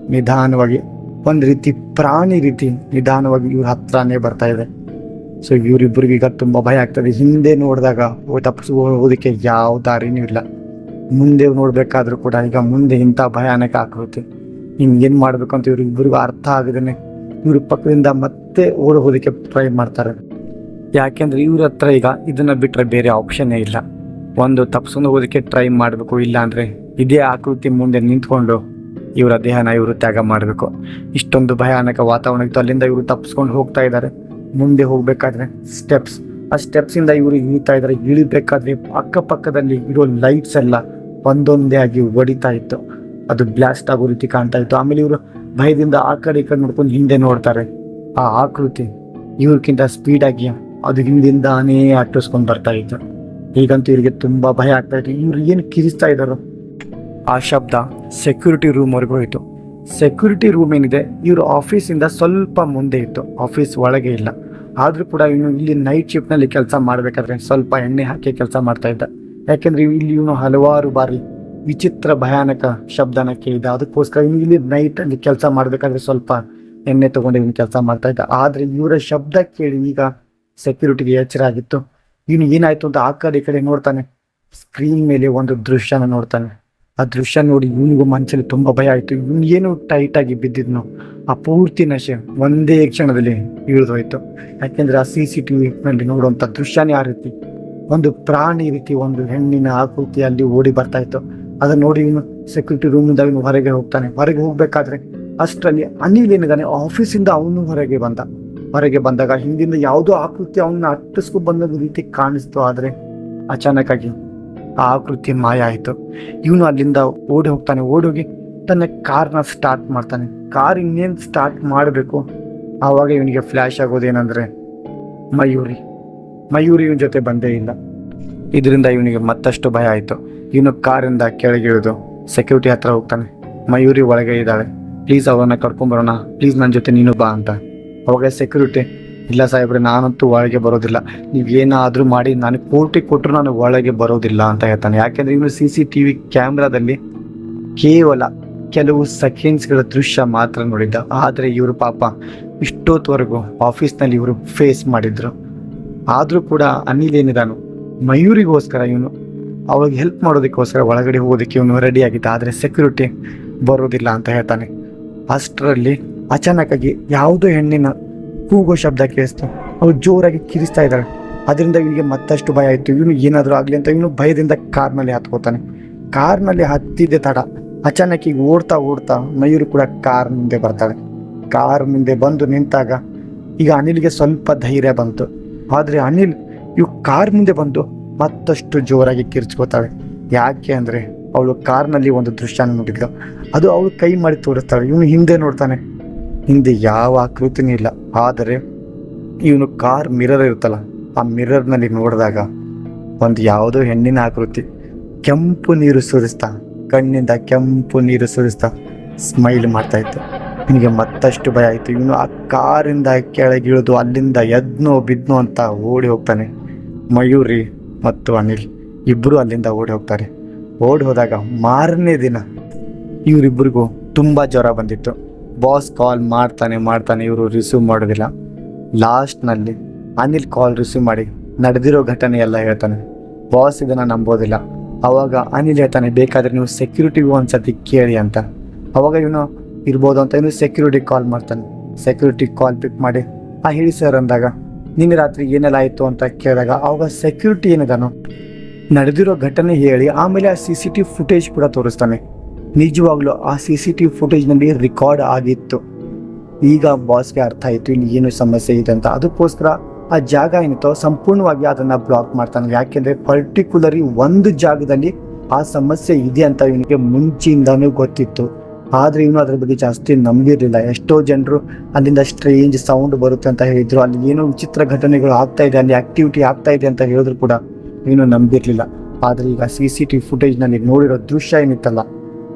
ನಿಧಾನವಾಗಿ ಒಂದ್ ರೀತಿ ಪ್ರಾಣಿ ರೀತಿ ನಿಧಾನವಾಗಿ ಇವ್ರ ಹತ್ರನೇ ಬರ್ತಾ ಇದೆ. ಸೊ ಇವರಿಬ್ಬರಿಗೆ ಈಗ ತುಂಬಾ ಭಯ ಆಗ್ತದೆ. ಹಿಂದೆ ನೋಡಿದಾಗ ತಪ್ಪಿಸ್ಕೊಳ್ಳೋದಕ್ಕೆ ಯಾವ ದಾರಿನೂ ಇಲ್ಲ. ಮುಂದೆ ನೋಡಬೇಕಾದ್ರೂ ಕೂಡ ಈಗ ಮುಂದೆ ಇಂಥ ಭಯಾನಕ ಆಗುತ್ತೆ ನಿಮ್ಗೆ ಏನು ಮಾಡಬೇಕು ಅಂತ ಇವ್ರಿಬ್ಬರಿಗೂ ಅರ್ಥ ಆಗದೇನೆ ಇವ್ರ ಪಕ್ಕದಿಂದ ಮತ್ತೆ ಓಡೋದಕ್ಕೆ ಟ್ರೈ ಮಾಡ್ತಾರೆ. ಯಾಕೆಂದ್ರೆ ಇವ್ರ ಹತ್ರ ಈಗ ಇದನ್ನ ಬಿಟ್ರೆ ಬೇರೆ ಆಪ್ಷನ್ನೇ ಇಲ್ಲ. ಒಂದು ತಪ್ಸ್ಕೊಂಡು ಹೋಗೋದಕ್ಕೆ ಟ್ರೈ ಮಾಡಬೇಕು. ಇಲ್ಲ ಅಂದ್ರೆ ಇದೇ ಆಕೃತಿ ಮುಂದೆ ನಿಂತ್ಕೊಂಡು ಇವರ ದೇಹನ ಇವರು ತ್ಯಾಗ ಮಾಡಬೇಕು. ಇಷ್ಟೊಂದು ಭಯಾನಕ ವಾತಾವರಣ ಇತ್ತು. ಅಲ್ಲಿಂದ ಇವರು ತಪ್ಪಿಸ್ಕೊಂಡು ಹೋಗ್ತಾ ಇದ್ದಾರೆ. ಮುಂದೆ ಹೋಗ್ಬೇಕಾದ್ರೆ ಸ್ಟೆಪ್ಸ್ ಆ ಸ್ಟೆಪ್ಸ್ ಇಂದ ಇವರು ಇಳಿತಾ ಇದ್ದಾರೆ. ಇಳಿಬೇಕಾದ್ರೆ ಅಕ್ಕಪಕ್ಕದಲ್ಲಿ ಇರೋ ಲೈಟ್ಸ್ ಎಲ್ಲ ಒಂದೊಂದೇ ಆಗಿ ಒಡಿತಾ ಇತ್ತು. ಅದು ಬ್ಲಾಸ್ಟ್ ಆಗೋ ರೀತಿ ಕಾಣ್ತಾ ಇತ್ತು. ಆಮೇಲೆ ಇವರು ಭಯದಿಂದ ಆ ಕಡೆ ಈ ಕಡೆ ನೋಡ್ಕೊಂಡು ಹಿಂದೆ ನೋಡ್ತಾರೆ. ಆ ಆಕೃತಿ ಇವ್ರಕ್ಕಿಂತ ಸ್ಪೀಡ್ ಆಗಿ ಅದು ಹಿಂದಿಂದಾನೇ ಅಟ್ಟಿಸ್ಕೊಂಡು ಬರ್ತಾ ಇತ್ತು. ಈಗಂತೂ ಇವರಿಗೆ ತುಂಬಾ ಭಯ ಆಗ್ತಾ ಇತ್ತು ಇವ್ರು ಏನು ಕಿರಿಸ್ತಾ ಇದ್ದಾರೋ? ಆ ಶಬ್ದ ಸೆಕ್ಯೂರಿಟಿ ರೂಮ್ ವರೆಗೂ ಹೋಯಿತು ಸೆಕ್ಯೂರಿಟಿ ರೂಮ್ ಏನಿದೆ, ಇವರು ಆಫೀಸಿಂದ ಸ್ವಲ್ಪ ಮುಂದೆ ಇತ್ತು. ಆಫೀಸ್ ಒಳಗೆ ಇಲ್ಲ. ಆದರೂ ಕೂಡ ಇವನು ಇಲ್ಲಿ ನೈಟ್ ಶಿಫ್ಟ್ನಲ್ಲಿ ಕೆಲಸ ಮಾಡಬೇಕಾದ್ರೆ ಸ್ವಲ್ಪ ಎಣ್ಣೆ ಹಾಕಿ ಕೆಲಸ ಮಾಡ್ತಾ ಇದ್ದ. ಯಾಕೆಂದರೆ ಇಲ್ಲಿ ಇವನು ಹಲವಾರು ಬಾರಿ ವಿಚಿತ್ರ ಭಯಾನಕ ಶಬ್ದನ ಕೇಳಿದ. ಅದಕ್ಕೋಸ್ಕರ ಇವನು ಇಲ್ಲಿ ನೈಟ್ ಅಲ್ಲಿ ಕೆಲಸ ಮಾಡಬೇಕಾದ್ರೆ ಸ್ವಲ್ಪ ಎಣ್ಣೆ ತಗೊಂಡು ಇವನು ಕೆಲಸ ಮಾಡ್ತಾ ಇದ್ದ. ಆದ್ರೆ ಇವರ ಶಬ್ದ ಕೇಳಿ ಈಗ ಸೆಕ್ಯೂರಿಟಿಗೆ ಎಚ್ಚರ ಆಗಿತ್ತು. ಇವನು ಏನಾಯ್ತು ಅಂತ ಆ ಕಡೆ ಈ ಕಡೆ ನೋಡ್ತಾನೆ. ಸ್ಕ್ರೀನ್ ಮೇಲೆ ಒಂದು ದೃಶ್ಯನ ನೋಡ್ತಾನೆ. ಆ ದೃಶ್ಯ ನೋಡಿ ಇವನಿಗೂ ಮನಸ್ಸಲ್ಲಿ ತುಂಬಾ ಭಯ ಆಯ್ತು. ಇವನು ಏನು ಟೈಟ್ ಆಗಿ ಬಿದ್ದಿದ್ನು ಆ ಪೂರ್ತಿ ನಶೆ ಒಂದೇ ಕ್ಷಣದಲ್ಲಿ ಇಳಿದೋಯ್ತು. ಯಾಕೆಂದ್ರೆ ಆ ಸಿ ಸಿ ಟಿ ವಿನಲ್ಲಿ ನೋಡುವಂಥ ದೃಶ್ಯನೇ ಆ ರೀತಿ. ಒಂದು ಪ್ರಾಣಿ ರೀತಿ ಒಂದು ಹೆಣ್ಣಿನ ಆಕೃತಿ ಅಲ್ಲಿ ಓಡಿ ಬರ್ತಾ ಇತ್ತು. ಅದನ್ನ ನೋಡಿ ಇವನು ಸೆಕ್ಯೂರಿಟಿ ರೂಮಿಂದ ಇವನು ಹೊರಗೆ ಹೋಗ್ತಾನೆ. ಹೊರಗೆ ಹೋಗ್ಬೇಕಾದ್ರೆ ಅಷ್ಟರಲ್ಲಿ ಅನಿಲ್ ಏನಿದ್ದಾನೆ ಆಫೀಸಿಂದ ಅವನು ಹೊರಗೆ ಬಂದ. ಹೊರಗೆ ಬಂದಾಗ ಹಿಂದಿಂದ ಯಾವುದೋ ಆಕೃತಿ ಅವನ್ನ ಅಟ್ಟಿಸ್ಕೊ ಬಂದ ರೀತಿ ಕಾಣಿಸ್ತು. ಆದ್ರೆ ಆಗಿ ಆ ಆಕೃತಿ ಮಾಯ ಆಯಿತು. ಇವನು ಅಲ್ಲಿಂದ ಓಡಿ ಹೋಗ್ತಾನೆ. ಹೋಗಿ ತನ್ನ ಕಾರ್ನ ಸ್ಟಾರ್ಟ್ ಮಾಡ್ತಾನೆ. ಕಾರ್ ಇನ್ನೇನು ಸ್ಟಾರ್ಟ್ ಮಾಡಬೇಕು? ಆವಾಗ ಇವನಿಗೆ ಫ್ಲ್ಯಾಶ್ ಆಗೋದೇನಂದ್ರೆ ಮಯೂರಿ. ಮಯೂರಿ ಇವನ ಜೊತೆ ಬಂದೇ ಇಲ್ಲ. ಇದರಿಂದ ಇವನಿಗೆ ಮತ್ತಷ್ಟು ಭಯ ಆಯಿತು. ಇವನು ಕಾರಿಂದ ಕೆಳಗಿಳಿದು ಸೆಕ್ಯೂರಿಟಿ ಹತ್ರ ಹೋಗ್ತಾನೆ. ಮಯೂರಿ ಒಳಗೆ ಇದ್ದಾಳೆ. ಪ್ಲೀಸ್ ಅವರನ್ನ ಕರ್ಕೊಂಬರೋಣ ಪ್ಲೀಸ್ ನನ್ನ ಜೊತೆ ನೀನು ಬಾ ಅಂತ. ಅವಾಗ ಸೆಕ್ಯೂರಿಟಿ ಇಲ್ಲ ಸಾಹೇಬ್ರೆ, ನಾನಂತೂ ಒಳಗೆ ಬರೋದಿಲ್ಲ. ನೀವು ಏನಾದರೂ ಮಾಡಿ, ನಾನು ಕೋರ್ಟಿಗೆ ಕೊಟ್ಟರು ನಾನು ಒಳಗೆ ಬರೋದಿಲ್ಲ ಅಂತ ಹೇಳ್ತಾನೆ. ಯಾಕೆಂದ್ರೆ ಇವನು ಸಿ ಸಿ ಟಿ ವಿ ಕ್ಯಾಮ್ರಾದಲ್ಲಿ ಕೇವಲ ಕೆಲವು ಸೆಕೆಂಡ್ಸ್ಗಳ ದೃಶ್ಯ ಮಾತ್ರ ನೋಡಿದ್ದ. ಆದರೆ ಇವರು ಪಾಪ ಇಷ್ಟೊತ್ತವರೆಗೂ ಆಫೀಸ್ನಲ್ಲಿ ಇವರು ಫೇಸ್ ಮಾಡಿದ್ರು. ಆದರೂ ಕೂಡ ಅನಿಲ್ ಏನಿದಾನು, ಮಯೂರಿಗೋಸ್ಕರ ಇವನು ಅವಳಿಗೆ ಹೆಲ್ಪ್ ಮಾಡೋದಕ್ಕೋಸ್ಕರ ಒಳಗಡೆ ಹೋಗೋದಕ್ಕೆ ಇವನು ರೆಡಿ ಆಗಿದ್ದ. ಆದರೆ ಸೆಕ್ಯೂರಿಟಿ ಬರೋದಿಲ್ಲ ಅಂತ ಹೇಳ್ತಾನೆ. ಅಷ್ಟರಲ್ಲಿ ಅಚಾನಕ್ಕಾಗಿ ಯಾವುದೋ ಹೆಣ್ಣಿನ ಕೂಗೋ ಶಬ್ದ ಕೇಳಿಸ್ತು. ಅವ್ರು ಜೋರಾಗಿ ಕಿರಿಸ್ತಾ ಇದ್ದಾಳೆ. ಅದರಿಂದ ಇವನಿಗೆ ಮತ್ತಷ್ಟು ಭಯ ಆಯಿತು. ಇವನು ಏನಾದರೂ ಆಗಲಿ ಅಂತ ಇವನು ಭಯದಿಂದ ಕಾರ್ನಲ್ಲಿ ಹತ್ಕೋತಾನೆ. ಕಾರ್ನಲ್ಲಿ ಹತ್ತಿದ್ದೆ ತಡ. ಅಚಾನಕ್ ಈಗ ಓಡ್ತಾ ಓಡ್ತಾ ಮಯೂರು ಕೂಡ ಕಾರ್ ಮುಂದೆ ಬರ್ತಾಳೆ. ಕಾರ್ ಮುಂದೆ ಬಂದು ನಿಂತಾಗ ಈಗ ಅನಿಲ್ಗೆ ಸ್ವಲ್ಪ ಧೈರ್ಯ ಬಂತು. ಆದರೆ ಅನಿಲ್ ಇವು ಕಾರ್ ಮುಂದೆ ಬಂದು ಮತ್ತಷ್ಟು ಜೋರಾಗಿ ಕಿರ್ಚ್ಕೋತಾಳೆ. ಯಾಕೆ ಅಂದರೆ ಅವಳು ಕಾರ್ನಲ್ಲಿ ಒಂದು ದೃಶ್ಯನ ನೋಡಿದ್ಲು. ಅದು ಅವಳು ಕೈ ಮಾಡಿ ತೋರಿಸ್ತಾಳೆ. ಇವನು ಹಿಂದೆ ನೋಡ್ತಾನೆ. ಹಿಂದೆ ಯಾವ ಆಕೃತಿನೂ ಇಲ್ಲ. ಆದರೆ ಇವನು ಕಾರ್ ಮಿರರ್ ಇರುತ್ತಲ್ಲ, ಆ ಮಿರರ್ನಲ್ಲಿ ನೋಡಿದಾಗ ಒಂದು ಯಾವುದೋ ಹೆಣ್ಣಿನ ಆಕೃತಿ. ಕೆಂಪು ನೀರು ಸುರಿಸ್ತಾ, ಕಣ್ಣಿಂದ ಕೆಂಪು ನೀರು ಸುರಿಸ್ತಾ ಸ್ಮೈಲ್ ಮಾಡ್ತಾ ಇತ್ತು. ನಿನಗೆ ಮತ್ತಷ್ಟು ಭಯ ಆಯಿತು. ಇವನು ಆ ಕಾರಿಂದ ಕೆಳಗಿಳಿದು ಅಲ್ಲಿಂದ ಎದ್ನೋ ಬಿದ್ನೋ ಅಂತ ಓಡಿ ಹೋಗ್ತಾನೆ. ಮಯೂರಿ ಮತ್ತು ಅನಿಲ್ ಇಬ್ಬರು ಅಲ್ಲಿಂದ ಓಡಿ ಹೋಗ್ತಾರೆ. ಓಡಿ ಹೋದಾಗ ಮಾರನೇ ದಿನ ಇವರಿಬ್ಬರಿಗೂ ತುಂಬ ಜ್ವರ ಬಂದಿತ್ತು. ಬಾಸ್ ಕಾಲ್ ಮಾಡ್ತಾನೆ ಮಾಡ್ತಾನೆ, ಇವರು ರಿಸೀವ್ ಮಾಡೋದಿಲ್ಲ. ಲಾಸ್ಟ್ನಲ್ಲಿ ಅನಿಲ್ ಕಾಲ್ ರಿಸೀವ್ ಮಾಡಿ ನಡೆದಿರೋ ಘಟನೆ ಎಲ್ಲ ಹೇಳ್ತಾನೆ. ಬಾಸ್ ಇದನ್ನ ನಂಬೋದಿಲ್ಲ. ಅವಾಗ ಅನಿಲ್ ಹೇಳ್ತಾನೆ, ಬೇಕಾದ್ರೆ ನೀವು ಸೆಕ್ಯೂರಿಟಿಗೂ ಒಂದ್ಸತಿ ಕೇಳಿ ಅಂತ. ಅವಾಗ ಇವನು ಇರ್ಬೋದು ಅಂತ ಇವನು ಸೆಕ್ಯೂರಿಟಿ ಕಾಲ್ ಮಾಡ್ತಾನೆ. ಸೆಕ್ಯೂರಿಟಿ ಕಾಲ್ ಪಿಕ್ ಮಾಡಿ, ಆ ಹೇಳಿ ಸರ್ ಅಂದಾಗ, ನಿನ್ನೆ ರಾತ್ರಿ ಏನೆಲ್ಲ ಆಯಿತು ಅಂತ ಕೇಳಿದಾಗ ಅವಾಗ ಸೆಕ್ಯೂರಿಟಿ ಏನಿದಾನೋ? ನಡೆದಿರೋ ಘಟನೆ ಹೇಳಿ ಆಮೇಲೆ ಆ ಸಿ ಸಿ ಟಿ ಫುಟೇಜ್ ಕೂಡ ತೋರಿಸ್ತಾನೆ. ನಿಜವಾಗ್ಲೂ ಆ ಸಿ ಸಿ ಟಿ ಫುಟೇಜ್ನಲ್ಲಿ ರೆಕಾರ್ಡ್ ಆಗಿತ್ತು. ಈಗ ಬಾಸ್ಗೆ ಅರ್ಥ ಆಯಿತು, ಇಲ್ಲಿ ಏನು ಸಮಸ್ಯೆ ಇದೆ ಅಂತ. ಅದಕ್ಕೋಸ್ಕರ ಆ ಜಾಗ ಏನಿತ್ತೋ ಸಂಪೂರ್ಣವಾಗಿ ಅದನ್ನ ಬ್ಲಾಕ್ ಮಾಡ್ತಾನೆ. ಯಾಕೆಂದ್ರೆ ಪರ್ಟಿಕ್ಯುಲರಿ ಒಂದು ಜಾಗದಲ್ಲಿ ಆ ಸಮಸ್ಯೆ ಇದೆ ಅಂತ ಇವನಿಗೆ ಮುಂಚೆಯಿಂದನೂ ಗೊತ್ತಿತ್ತು. ಆದ್ರೆ ಇವನು ಅದ್ರ ಬಗ್ಗೆ ಜಾಸ್ತಿ ನಂಬಿರಲಿಲ್ಲ. ಎಷ್ಟೋ ಜನರು ಅಲ್ಲಿಂದ ಸ್ಟ್ರೇಂಜ್ ಸೌಂಡ್ ಬರುತ್ತೆ ಅಂತ ಹೇಳಿದ್ರು. ಅಲ್ಲಿ ಏನೋ ವಿಚಿತ್ರ ಘಟನೆಗಳು ಆಗ್ತಾ ಇದೆ, ಅಲ್ಲಿ ಆಕ್ಟಿವಿಟಿ ಆಗ್ತಾ ಇದೆ ಅಂತ ಹೇಳಿದ್ರು ಕೂಡ. ಇವನು ನಂಬಿರಲಿಲ್ಲ. ಆದ್ರೆ ಈಗ ಸಿ ಸಿ ಟಿ ಫುಟೇಜ್ನಲ್ಲಿ ನೋಡಿರೋ ದೃಶ್ಯ ಏನಿತ್ತಲ್ಲ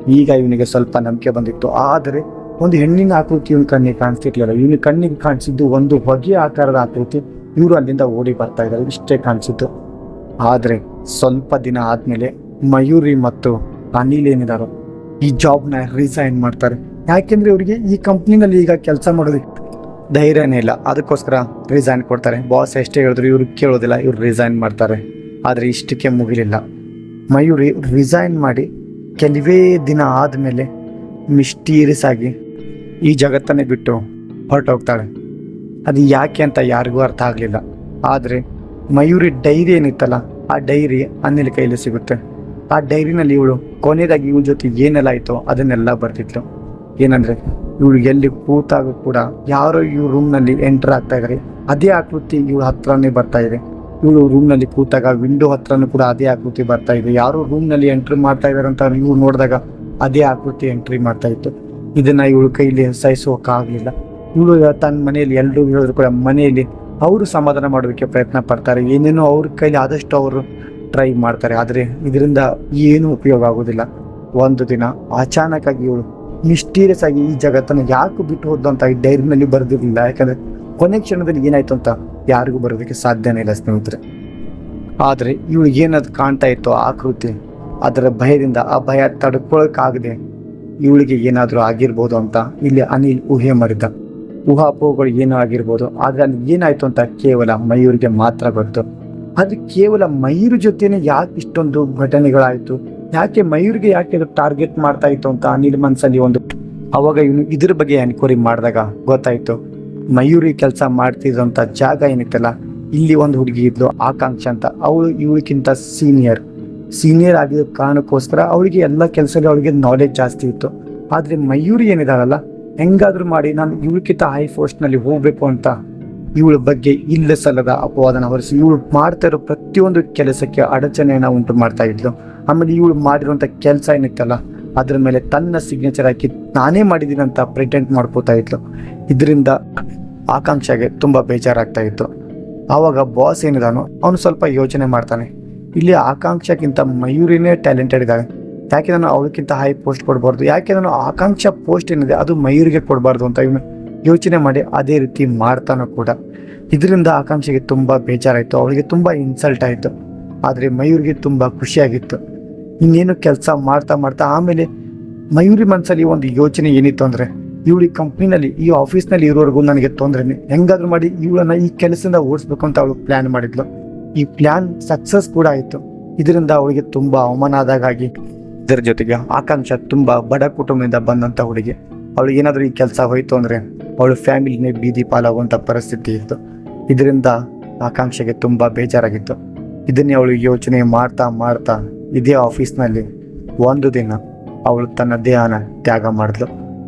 ಈಗ ಇವನಿಗೆ ಸ್ವಲ್ಪ ನಂಬಿಕೆ ಬಂದಿತ್ತು. ಆದರೆ ಒಂದು ಹೆಣ್ಣಿನ ಆಕೃತಿ ಇವನ ಕಣ್ಣಿಗೆ ಕಾಣಿಸ್ತಿರ್ಲಿಲ್ಲ. ಇವನ ಕಣ್ಣಿಗೆ ಕಾಣಿಸಿದ್ದು ಒಂದು ಹೊಗೆ ಆಕಾರದ ಆಕೃತಿ. ಇವರು ಅಲ್ಲಿಂದ ಓಡಿ ಬರ್ತಾ ಇದ್ದಾರೆ. ಇಷ್ಟೇ ಕಾಣಿಸಿದ್ದು. ಆದರೆ ಸ್ವಲ್ಪ ದಿನ ಆದಮೇಲೆ ಮಯೂರಿ ಮತ್ತು ಅನಿಲ್ ಏನಿದಾರೋ ಈ ಜಾಬ್ನ ರಿಸೈನ್ ಮಾಡ್ತಾರೆ. ಯಾಕೆಂದ್ರೆ ಇವರಿಗೆ ಈ ಕಂಪ್ನಿನಲ್ಲಿ ಈಗ ಕೆಲಸ ಮಾಡೋದಕ್ಕೆ ಧೈರ್ಯನೇ ಇಲ್ಲ. ಅದಕ್ಕೋಸ್ಕರ ರಿಸೈನ್ ಕೊಡ್ತಾರೆ. ಬಾಸ್ ಎಷ್ಟೇ ಹೇಳಿದ್ರು ಇವರು ಕೇಳೋದಿಲ್ಲ. ಇವ್ರು ರಿಸೈನ್ ಮಾಡ್ತಾರೆ. ಆದರೆ ಇಷ್ಟಕ್ಕೆ ಮುಗಿಲಿಲ್ಲ. ಮಯೂರಿ ರಿಸೈನ್ ಮಾಡಿ ಕೆಲವೇ ದಿನ ಆದಮೇಲೆ ಮಿಸ್ಟೀರಿಯಸ್ ಆಗಿ ಈ ಜಗತ್ತನ್ನೇ ಬಿಟ್ಟು ಹೊರಟೋಗ್ತಾಳೆ. ಅದು ಯಾಕೆ ಅಂತ ಯಾರಿಗೂ ಅರ್ಥ ಆಗಲಿಲ್ಲ. ಆದರೆ ಮಯೂರಿ ಡೈರಿ ಏನಿತ್ತಲ್ಲ, ಆ ಡೈರಿ ಅನಿಲ್ ಕೈಯಲ್ಲಿ ಸಿಗುತ್ತೆ. ಆ ಡೈರಿನಲ್ಲಿ ಇವಳು ಕೊನೆಯದಾಗಿ ಇವಳ ಜೊತೆ ಏನೆಲ್ಲ ಆಯಿತೋ ಅದನ್ನೆಲ್ಲ ಬರ್ತಿತ್ತು ಏನಂದರೆ, ಇವಳು ಎಲ್ಲಿ ಕೂತಾಗ ಕೂಡ ಯಾರೋ ಇವ್ರ ರೂಮ್ನಲ್ಲಿ ಎಂಟರ್ ಆಗ್ತಾ ಇದ್ದಾರೆ ಅದೇ ಆಕೃತಿ ಇವಳ ಹತ್ರನೇ ಬರ್ತಾ ಇದೆ. ಇವಳು ರೂಮ್ನಲ್ಲಿ ಕೂತಾಗ ವಿಂಡೋ ಹತ್ರನೂ ಕೂಡ ಅದೇ ಆಕೃತಿ ಬರ್ತಾ ಇದೆ. ಯಾರೋ ರೂಮ್ನಲ್ಲಿ ಎಂಟ್ರಿ ಮಾಡ್ತಾ ಇದಾರೆ ಅಂತ ಇವ್ರು ನೋಡಿದಾಗ ಅದೇ ಆಕೃತಿ ಎಂಟ್ರಿ ಮಾಡ್ತಾ ಇತ್ತು. ಇದನ್ನ ಇವಳು ಕೈಲಿ ಸಹಿಸೋಕ್ಕಾಗಲಿಲ್ಲ ಇವಳು ತನ್ನ ಮನೆಯಲ್ಲಿ ಎಲ್ಲರೂ ಹೇಳಿದ್ರು ಕೂಡ ಮನೆಯಲ್ಲಿ ಅವರು ಸಮಾಧಾನ ಮಾಡೋದಕ್ಕೆ ಪ್ರಯತ್ನ ಪಡ್ತಾರೆ. ಏನೇನೋ ಅವ್ರ ಕೈಲಿ ಆದಷ್ಟು ಅವರು ಟ್ರೈ ಮಾಡ್ತಾರೆ. ಆದರೆ ಇದರಿಂದ ಏನೂ ಉಪಯೋಗ ಆಗೋದಿಲ್ಲ. ಒಂದು ದಿನ ಅಚಾನಕ್ ಆಗಿ ಇವಳು ಮಿಸ್ಟೀರಿಯಸ್ ಆಗಿ ಈ ಜಗತ್ತನ್ನು ಯಾಕೆ ಬಿಟ್ಟು ಹೋದಂತ ಈ ಡೈರಿನಲ್ಲಿ ಬರೆದಿರಲಿಲ್ಲ. ಯಾಕಂದ್ರೆ ಕೊನೆ ಕ್ಷಣದಲ್ಲಿ ಏನಾಯ್ತು ಅಂತ ಯಾರಿಗೂ ಬರೋದಕ್ಕೆ ಸಾಧ್ಯನೇ ಇಲ್ಲ ಸ್ನೇಹಿತರೆ. ಆದರೆ ಇವಳು ಏನದು ಕಾಣ್ತಾ ಇತ್ತು ಆಕೃತಿ ಅದರ ಭಯದಿಂದ, ಆ ಭಯ ತಡ್ಕೊಳಕಾಗದೆ ಇವಳಿಗೆ ಏನಾದರೂ ಆಗಿರ್ಬೋದು ಅಂತ ಇಲ್ಲಿ ಅನಿಲ್ ಊಹೆ ಮಾಡಿದ್ದ. ಊಹಾಪೋಹಗಳು ಏನೋ ಆಗಿರ್ಬೋದು, ಆದ್ರೆ ಅಲ್ಲಿ ಏನಾಯ್ತು ಅಂತ ಕೇವಲ ಮಯೂರಿಗೆ ಮಾತ್ರ ಗೊತ್ತು. ಅದು ಕೇವಲ ಮಯೂರ್ ಜೊತೆನೆ ಯಾಕೆ ಇಷ್ಟೊಂದು ಘಟನೆಗಳಾಯಿತು, ಯಾಕೆ ಮಯೂರಿಗೆ ಯಾಕೆ ಅದು ಟಾರ್ಗೆಟ್ ಮಾಡ್ತಾ ಇತ್ತು ಅಂತ ಅನಿಲ್ ಮನ್ಸಲ್ಲಿ ಒಂದು, ಅವಾಗ ಇವನು ಇದ್ರ ಬಗ್ಗೆ ಎನ್ಕ್ವೈರಿ ಮಾಡಿದಾಗ ಗೊತ್ತಾಯ್ತು. ಮಯೂರಿ ಕೆಲಸ ಮಾಡ್ತಿದ್ದಂಥ ಜಾಗ ಏನಿತ್ತಲ್ಲ ಇಲ್ಲಿ ಒಂದು ಹುಡುಗಿ ಇದ್ಲು, ಆಕಾಂಕ್ಷ ಅಂತ. ಅವಳು ಇವಳಿಗಿಂತ ಸೀನಿಯರ್ ಸೀನಿಯರ್ ಆಗಿದ್ದ ಕಾರಣಕ್ಕೋಸ್ಕರ ಅವಳಿಗೆ ಎಲ್ಲ ಕೆಲಸದಲ್ಲಿ ಅವಳಿಗೆ ನಾಲೆಜ್ ಜಾಸ್ತಿ ಇತ್ತು. ಆದರೆ ಮಯೂರಿ ಏನಿದಾಳಲ್ಲ, ಹೆಂಗಾದ್ರೂ ಮಾಡಿ ನಾನು ಇವಳಿಗಿಂತ ಹೈ ಪೋಸ್ಟ್ನಲ್ಲಿ ಹೋಗಬೇಕು ಅಂತ ಇವಳ ಬಗ್ಗೆ ಇಲ್ಲ ಸಲ್ಲದ ಅಪವಾದನ ಹೊರಿಸಿ ಇವಳು ಮಾಡ್ತಾ ಇರೋ ಪ್ರತಿಯೊಂದು ಕೆಲಸಕ್ಕೆ ಅಡಚಣೆಯನ್ನು ಉಂಟು ಮಾಡ್ತಾ ಇದ್ಲು. ಆಮೇಲೆ ಇವಳು ಮಾಡಿರುವಂಥ ಕೆಲಸ ಏನಿತ್ತಲ್ಲ ಅದ್ರ ಮೇಲೆ ತನ್ನ ಸಿಗ್ನೇಚರ್ ಹಾಕಿ ನಾನೇ ಮಾಡಿದ್ದೀನಿ ಅಂತ ಪ್ರೆಟೆಂಟ್ ಮಾಡ್ಕೋತಾ ಇದ್ಲು. ಇದರಿಂದ ಆಕಾಂಕ್ಷೆಗೆ ತುಂಬ ಬೇಜಾರಾಗ್ತಾ ಇತ್ತು. ಆವಾಗ ಬಾಸ್ ಏನಿದಾನೋ ಅವನು ಸ್ವಲ್ಪ ಯೋಚನೆ ಮಾಡ್ತಾನೆ. ಇಲ್ಲಿ ಆಕಾಂಕ್ಷಕ್ಕಿಂತ ಮಯೂರಿನೇ ಟ್ಯಾಲೆಂಟೆಡ್ ಇದ್ದಾನೆ. ಯಾಕೆ ನಾನು ಅವಳಕ್ಕಿಂತ ಹೈ ಪೋಸ್ಟ್ ಕೊಡಬಾರ್ದು? ಯಾಕೆ ನಾನು ಆಕಾಂಕ್ಷ ಪೋಸ್ಟ್ ಏನಿದೆ ಅದು ಮಯೂರಿಗೆ ಕೊಡಬಾರ್ದು ಅಂತ ಇವನು ಯೋಚನೆ ಮಾಡಿ ಅದೇ ರೀತಿ ಮಾಡ್ತಾನೋ ಕೂಡ. ಇದರಿಂದ ಆಕಾಂಕ್ಷೆಗೆ ತುಂಬ ಬೇಜಾರಾಯಿತು. ಅವಳಿಗೆ ತುಂಬ ಇನ್ಸಲ್ಟ್ ಆಯಿತು. ಆದರೆ ಮಯೂರಿಗೆ ತುಂಬ ಖುಷಿಯಾಗಿತ್ತು. ಇನ್ನೇನು ಕೆಲಸ ಮಾಡ್ತಾ ಮಾಡ್ತಾ ಆಮೇಲೆ ಮಯೂರಿ ಮನಸ್ಸಲ್ಲಿ ಒಂದು ಯೋಚನೆ ಏನಿತ್ತು ಅಂದರೆ, ಇವಳು ಈ ಕಂಪ್ನಿನಲ್ಲಿ ಈ ಆಫೀಸ್ನಲ್ಲಿ ಇರೋವರೆಗೂ ನನಗೆ ತೊಂದರೆನೆ. ಹೆಂಗಾದ್ರೂ ಮಾಡಿ ಇವಳನ್ನ ಈ ಕೆಲಸದಿಂದ ಓಡಿಸ್ಬೇಕು ಅಂತ ಅವಳು ಪ್ಲಾನ್ ಮಾಡಿದ್ಲು. ಈ ಪ್ಲಾನ್ ಸಕ್ಸಸ್ ಕೂಡ ಆಯಿತು. ಇದರಿಂದ ಅವಳಿಗೆ ತುಂಬ ಅವಮಾನ ಆದಾಗಾಗಿ ಇದರ ಜೊತೆಗೆ ಆಕಾಂಕ್ಷ ತುಂಬ ಬಡ ಕುಟುಂಬದಿಂದ ಬಂದಂತ ಹುಡುಗಿ ಅವಳು ಏನಾದರೂ ಈ ಕೆಲಸ ಹೋಯಿತು ಅಂದ್ರೆ, ಅವಳು ಫ್ಯಾಮಿಲಿನೇ ಬೀದಿ ಪಾಲಾಗುವಂಥ ಪರಿಸ್ಥಿತಿ ಇತ್ತು. ಇದರಿಂದ ಆಕಾಂಕ್ಷೆಗೆ ತುಂಬಾ ಬೇಜಾರಾಗಿತ್ತು. ಇದನ್ನೇ ಅವಳು ಯೋಚನೆ ಮಾಡ್ತಾ ಮಾಡ್ತಾ ಇದೇ ಆಫೀಸ್ನಲ್ಲಿ ಒಂದು ದಿನ ಅವಳು ತನ್ನ ದೇಹನ ತ್ಯಾಗ ಮಾಡಿದ್ಲು.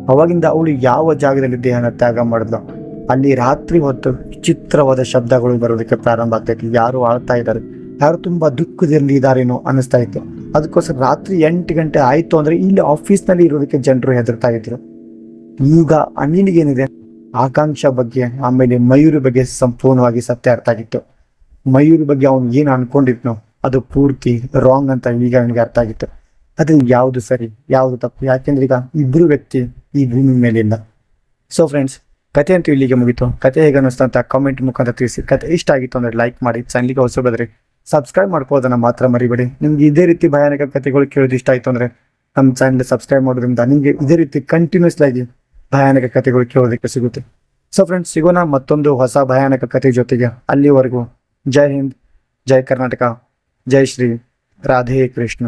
ಅವಾಗಿಂದ ಅವಳು ಯಾವ ಜಾಗದಲ್ಲಿ ದೇಹನ ತ್ಯಾಗ ಮಾಡಿದ್ಲು? ಅಲ್ಲಿ ರಾತ್ರಿ ಹೊತ್ತು ಚಿತ್ರವಾದ ಶಬ್ದಗಳು ಬರೋದಕ್ಕೆ ಪ್ರಾರಂಭ ಆಗ್ತೈತಿ ಯಾರು ಆಳ್ತಾ ಇದ್ದಾರೆ? ಯಾರು ತುಂಬಾ ದುಃಖದಲ್ಲಿ ಇದಾರೇನೋ ಅನ್ನಿಸ್ತಾ ಇತ್ತು. ಅದಕ್ಕೋಸ್ಕರ ರಾತ್ರಿ ಎಂಟು ಗಂಟೆ ಆಯಿತು ಅಂದ್ರೆ ಇಲ್ಲಿ ಆಫೀಸ್ನಲ್ಲಿ ಇರೋದಕ್ಕೆ ಜನರು ಹೆದರ್ತಾ ಇದ್ರು. ಈಗ ಅನಿಲ್ಗೆ ಏನಿದೆ ಆಕಾಂಕ್ಷ ಬಗ್ಗೆ, ಆಮೇಲೆ ಮಯೂರಿ ಬಗ್ಗೆ ಸಂಪೂರ್ಣವಾಗಿ ಸತ್ಯ ಅರ್ಥ ಆಗಿತ್ತು. ಮಯೂರಿ ಬಗ್ಗೆ ಅವನು ಏನು ಅನ್ಕೊಂಡಿದ್ನೋ ಅದು ಪೂರ್ತಿ ರಾಂಗ್ ಅಂತ ಈಗ ನನಗೆ ಅರ್ಥ ಆಗಿತ್ತು. ಅದು ಯಾವುದು ಸರಿ, ಯಾವುದು ತಪ್ಪು? ಯಾಕೆಂದ್ರೆ ಈಗ ಇಬ್ಬರು ವ್ಯಕ್ತಿ ಈ ಭೂಮಿ ಮೇಲೆ ಇಲ್ಲ ಸೊ ಫ್ರೆಂಡ್ಸ್ ಕತೆ ಅಂತೂ ಇಲ್ಲಿಗೆ ಮುಗಿತು. ಕತೆ ಹೇಗೆ ಅನ್ನಿಸ್ತು ಅಂತ ಕಾಮೆಂಟ್ ಮುಖಾಂತರ ತಿಳಿಸಿ. ಕತೆ ಇಷ್ಟ ಆಗಿತ್ತು ಅಂದ್ರೆ ಲೈಕ್ ಮಾಡಿ ಚಾನಲ್ಗೆ ಹೊಸ ಬದ್ರಿ ಸಬ್ಸ್ಕ್ರೈಬ್ ಮಾಡ್ಕೋದನ್ನ ಮಾತ್ರ ಮರಿಬೇಡಿ. ನಿಮ್ಗೆ ಇದೇ ರೀತಿ ಭಯಾನಕ ಕಥೆಗಳು ಕೇಳೋದು ಇಷ್ಟ ಆಯ್ತು ಅಂದ್ರೆ ನಮ್ಮ ಚಾನಲ್ ಸಬ್ಸ್ಕ್ರೈಬ್ ಮಾಡೋದ್ರಿಂದ ನಿಮಗೆ ಇದೇ ರೀತಿ ಕಂಟಿನ್ಯೂಸ್ ಆಗಿ ಭಯಾನಕ ಕಥೆಗಳು ಕೇಳೋದಕ್ಕೆ ಸಿಗುತ್ತೆ. ಸೊ ಫ್ರೆಂಡ್ಸ್ ಸಿಗೋಣ ಮತ್ತೊಂದು ಹೊಸ ಭಯಾನಕ ಕತೆ ಜೊತೆಗೆ ಅಲ್ಲಿವರೆಗೂ. ಜೈ ಹಿಂದ್, ಜೈ ಕರ್ನಾಟಕ. ಜೈ ಶ್ರೀ ರಾಧೇ ಕೃಷ್ಣ